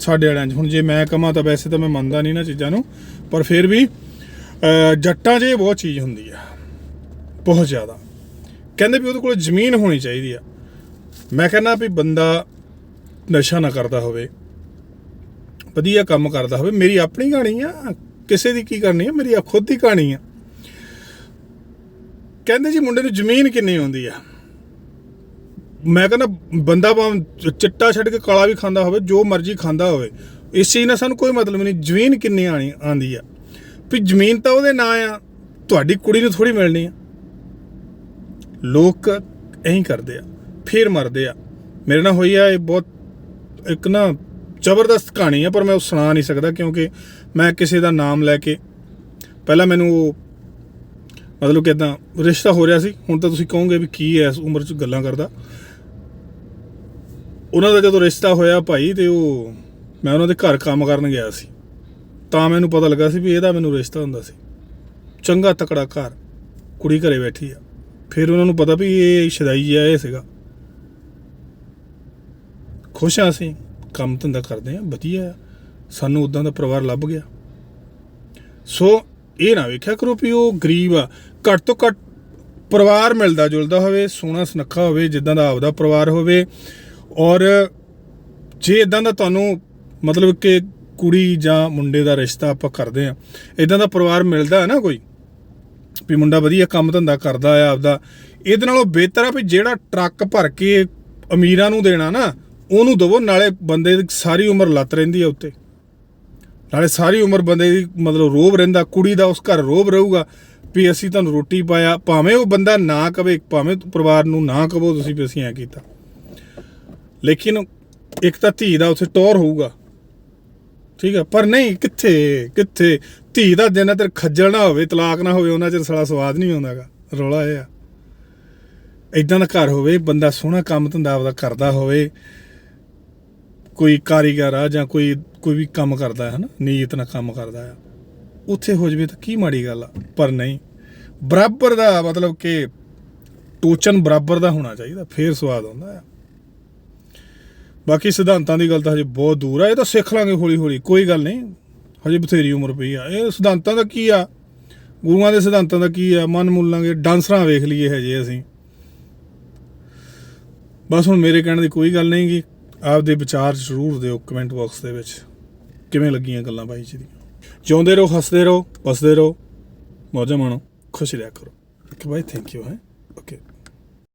ਸਾਡੇ ਵਾਲਿਆਂ 'ਚ। ਹੁਣ ਜੇ ਮੈਂ ਕਮਾਂ ਤਾਂ ਵੈਸੇ ਤਾਂ ਮੈਂ ਮੰਨਦਾ ਨਹੀਂ ਨਾ ਚੀਜ਼ਾਂ ਨੂੰ, ਪਰ ਫਿਰ ਵੀ ਜੱਟਾਂ 'ਚ ਇਹ ਬਹੁਤ ਚੀਜ਼ ਹੁੰਦੀ ਆ, ਬਹੁਤ ਜ਼ਿਆਦਾ। ਕਹਿੰਦੇ ਵੀ ਉਹਦੇ ਕੋਲ ਜ਼ਮੀਨ ਹੋਣੀ ਚਾਹੀਦੀ ਆ। ਮੈਂ ਕਹਿੰਦਾ ਵੀ ਬੰਦਾ ਨਸ਼ਾ ਨਾ ਕਰਦਾ ਹੋਵੇ, ਵਧੀਆ ਕੰਮ ਕਰਦਾ ਹੋਵੇ, ਮੇਰੀ ਆਪਣੀ ਕਹਾਣੀ ਆ, ਕਿਸੇ ਦੀ ਕੀ ਕਰਨੀ ਆ, ਮੇਰੀ ਖੁਦ ਦੀ ਕਹਾਣੀ ਆ। ਕਹਿੰਦੇ ਜੀ ਮੁੰਡੇ ਨੂੰ ਜ਼ਮੀਨ ਕਿੰਨੀ ਹੁੰਦੀ ਆ? ਮੈਂ ਕਹਿੰਦਾ ਬੰਦਾ ਭਾਵੇਂ ਚਿੱਟਾ ਛੱਡ ਕੇ ਕਾਲਾ ਵੀ ਖਾਂਦਾ ਹੋਵੇ, ਜੋ ਮਰਜ਼ੀ ਖਾਂਦਾ ਹੋਵੇ, ਇਸ ਚੀਜ਼ ਨਾਲ ਸਾਨੂੰ ਕੋਈ ਮਤਲਬ ਨਹੀਂ, ਜ਼ਮੀਨ ਕਿੰਨੀ ਆਣੀ ਆਂਦੀ ਆ। ਵੀ ਜ਼ਮੀਨ ਤਾਂ ਉਹਦੇ ਨਾਂ ਆ, ਤੁਹਾਡੀ ਕੁੜੀ ਨੂੰ ਥੋੜੀ ਮਿਲਣੀ ਆ। ਲੋਕ ਐਂ ਕਰਦੇ ਆ, ਫੇਰ ਮਰਦੇ ਆ। ਮੇਰੇ ਨਾਲ ਹੋਈ ਆ ਇਹ ਬਹੁਤ, ਇੱਕ ਨਾ ਜ਼ਬਰਦਸਤ ਕਹਾਣੀ ਆ, ਪਰ ਮੈਂ ਉਹ ਸੁਣਾ ਨਹੀਂ ਸਕਦਾ ਕਿਉਂਕਿ ਮੈਂ ਕਿਸੇ ਦਾ ਨਾਮ ਲੈ ਕੇ ਪਹਿਲਾਂ ਮੈਨੂੰ ਉਹ ਮਤਲਬ ਕਿ ਇਦਾਂ ਰਿਸ਼ਤਾ ਹੋ ਰਿਹਾ ਸੀ, ਹੁਣ ਤਾਂ ਤੁਸੀਂ ਕਹੋਗੇ ਵੀ ਕੀ ਐ ਇਸ ਉਮਰ 'ਚ ਗੱਲਾਂ ਕਰਦਾ। ਉਹਨਾਂ ਦਾ ਜਦੋਂ ਰਿਸ਼ਤਾ ਹੋਇਆ ਭਾਈ ਤੇ ਉਹ, ਮੈਂ ਉਹਨਾਂ ਦੇ ਘਰ ਕੰਮ ਕਰਨ ਗਿਆ ਸੀ। ਤਾਂ ਮੈਨੂੰ ਪਤਾ ਲੱਗਾ ਸੀ ਵੀ ਇਹਦਾ ਮੈਨੂੰ ਰਿਸ਼ਤਾ ਹੁੰਦਾ ਸੀ। ਚੰਗਾ ਤਕੜਾ ਘਰ, ਕੁੜੀ ਘਰੇ ਬੈਠੀ ਆ। ਫਿਰ ਉਹਨਾਂ ਨੂੰ ਪਤਾ ਵੀ ਇਹ ਸ਼ਦਾਈ ਜਿਹਾ ਇਹ ਸੀਗਾ। ਖੁਸ਼ ਆ ਅਸੀਂ, ਕੰਮ ਧੰਦਾ ਕਰਦੇ ਆ ਵਧੀਆ ਆ ਸਾਨੂੰ ਉਦਾਂ ਦਾ ਪਰਿਵਾਰ ਲੱਭ ਗਿਆ। ਸੋ ਇਹ ਨਾ ਵੇਖਿਆ ਕਰੋ ਵੀ ਉਹ ਗਰੀਬ ਆ। ਘੱਟ ਤੋਂ ਘੱਟ ਪਰਿਵਾਰ ਮਿਲਦਾ ਜੁਲਦਾ ਹੋਵੇ, ਸੋਹਣਾ ਸੁਨੱਖਾ ਹੋਵੇ, ਜਿੱਦਾਂ ਦਾ ਆਪਦਾ ਪਰਿਵਾਰ ਹੋਵੇ। ਔਰ ਜੇ ਇਦਾਂ ਦਾ ਤੁਹਾਨੂੰ ਮਤਲਬ ਕਿ ਕੁੜੀ ਜਾਂ ਮੁੰਡੇ ਦਾ ਰਿਸ਼ਤਾ ਆਪਾਂ ਕਰਦੇ ਆ ਇਦਾਂ ਦਾ ਪਰਿਵਾਰ ਮਿਲਦਾ ਹੈ ਨਾ ਕੋਈ? ਵੀ ਮੁੰਡਾ ਵਧੀਆ ਕੰਮ ਧੰਦਾ ਕਰਦਾ ਆ ਆਪਦਾ। ਇਹਦੇ ਨਾਲੋਂ ਬਿਹਤਰ ਆ ਵੀ ਜਿਹੜਾ ਟਰੱਕ ਭਰ ਕੇ ਅਮੀਰਾਂ ਨੂੰ ਦੇਣਾ ਨਾ, ਉਹਨੂੰ ਦਵੋ, ਨਾਲੇ ਬੰਦੇ ਦੀ ਸਾਰੀ ਉਮਰ ਲੱਤ ਰਹਿੰਦੀ ਆ ਉੱਤੇ। ਨਾਲੇ ਸਾਰੀ ਉਮਰ ਬੰਦੇ ਦੀ ਮਤਲਬ ਰੋਬ ਰਹਿੰਦਾ, ਕੁੜੀ ਦਾ ਉਸ ਘਰ ਰੋਬ ਰਹੂਗਾ, ਵੀ ਅਸੀਂ ਤੁਹਾਨੂੰ ਰੋਟੀ ਪਾਇਆ, ਭਾਵੇਂ ਉਹ ਬੰਦਾ ਨਾ ਕਵੇ, ਭਾਵੇਂ ਪਰਿਵਾਰ ਨੂੰ ਨਾ ਕਹੋ ਤੁਸੀਂ ਵੀ ਅਸੀਂ ਐ ਕੀਤਾ। ਲੇਕਿਨ ਇੱਕ ਤਾਂ ਧੀ ਦਾ ਉੱਥੇ ਟੌਰ ਹੋਊਗਾ। ਠੀਕ ਹੈ ਪਰ ਨਹੀਂ, ਕਿੱਥੇ ਕਿੱਥੇ? ਧੀ ਦਾ ਜਿੰਨਾ ਤੇਰ ਖੱਜਲ ਨਾ ਹੋਵੇ, ਤਲਾਕ ਨਾ ਹੋਵੇ, ਉਹਨਾਂ ਚਿਰ ਸੜਾ ਸਵਾਦ ਨਹੀਂ ਆਉਂਦਾਗਾ। ਰੌਲਾ ਇਹ ਆ। ਇਦਾਂ ਦਾ ਘਰ ਹੋਵੇ, ਬੰਦਾ ਸੋਹਣਾ ਕੰਮ ਧੰਦਾ ਆਪਦਾ ਕਰਦਾ ਹੋਵੇ, ਕੋਈ ਕਾਰੀਗਰ ਆ ਜਾਂ ਕੋਈ ਕੋਈ ਵੀ ਕੰਮ ਕਰਦਾ ਹੈ ਨਾ ਨੀਅਤ ਨਾਲ ਕੰਮ ਕਰਦਾ ਆ ਉੱਥੇ ਹੋ ਜਵੇ ਤਾਂ ਕੀ ਮਾੜੀ ਗੱਲ ਆ? ਪਰ ਨਹੀਂ। ਬਰਾਬਰ ਦਾ ਮਤਲਬ ਕਿ ਟੋਚਨ ਬਰਾਬਰ ਦਾ ਹੋਣਾ ਚਾਹੀਦਾ, ਫੇਰ ਸਵਾਦ ਆਉਂਦਾ ਆ ਬਾਕੀ ਸਿਧਾਂਤਾਂ ਦੀ ਗੱਲ ਤਾਂ ਹਜੇ ਬਹੁਤ ਦੂਰ ਆ, ਇਹ ਤਾਂ ਸਿੱਖ ਲਾਂਗੇ ਹੌਲੀ ਹੌਲੀ ਕੋਈ ਗੱਲ ਨਹੀਂ। ਹਜੇ ਬਥੇਰੀ ਉਮਰ ਪਈ ਆ। ਇਹ ਸਿਧਾਂਤਾਂ ਦਾ ਕੀ ਆ? ਗੁਰੂਆਂ ਦੇ ਸਿਧਾਂਤਾਂ ਦਾ ਕੀ ਆ? ਮਨ ਮੁੱਲ ਲਾਂਗੇ, ਡਾਂਸਰਾਂ ਵੇਖ ਲਈਏ ਹਜੇ ਅਸੀਂ। ਬਸ ਹੁਣ ਮੇਰੇ ਕਹਿਣ ਦੀ ਕੋਈ ਗੱਲ ਨਹੀਂ ਗੀ। ਆਪਦੇ ਵਿਚਾਰ ਜ਼ਰੂਰ ਦਿਓ ਕਮੈਂਟ ਬਾਕਸ ਦੇ ਵਿੱਚ। ਕਿਵੇਂ ਲੱਗੀਆਂ ਗੱਲਾਂ ਬਾਈ ਜੀ ਦੀਆਂ? ਜਿਉਂਦੇ ਰਹੋ, ਹੱਸਦੇ ਰਹੋ ਬਸਦੇ ਰਹੋ। ਮੌਜਾਂ ਮਾਣੋ, ਖੁਸ਼ ਰਿਹਾ ਕਰੋ। ਓਕੇ ਬਾਈ ਥੈਂਕ ਯੂ ਹੈ? ਓਕੇ।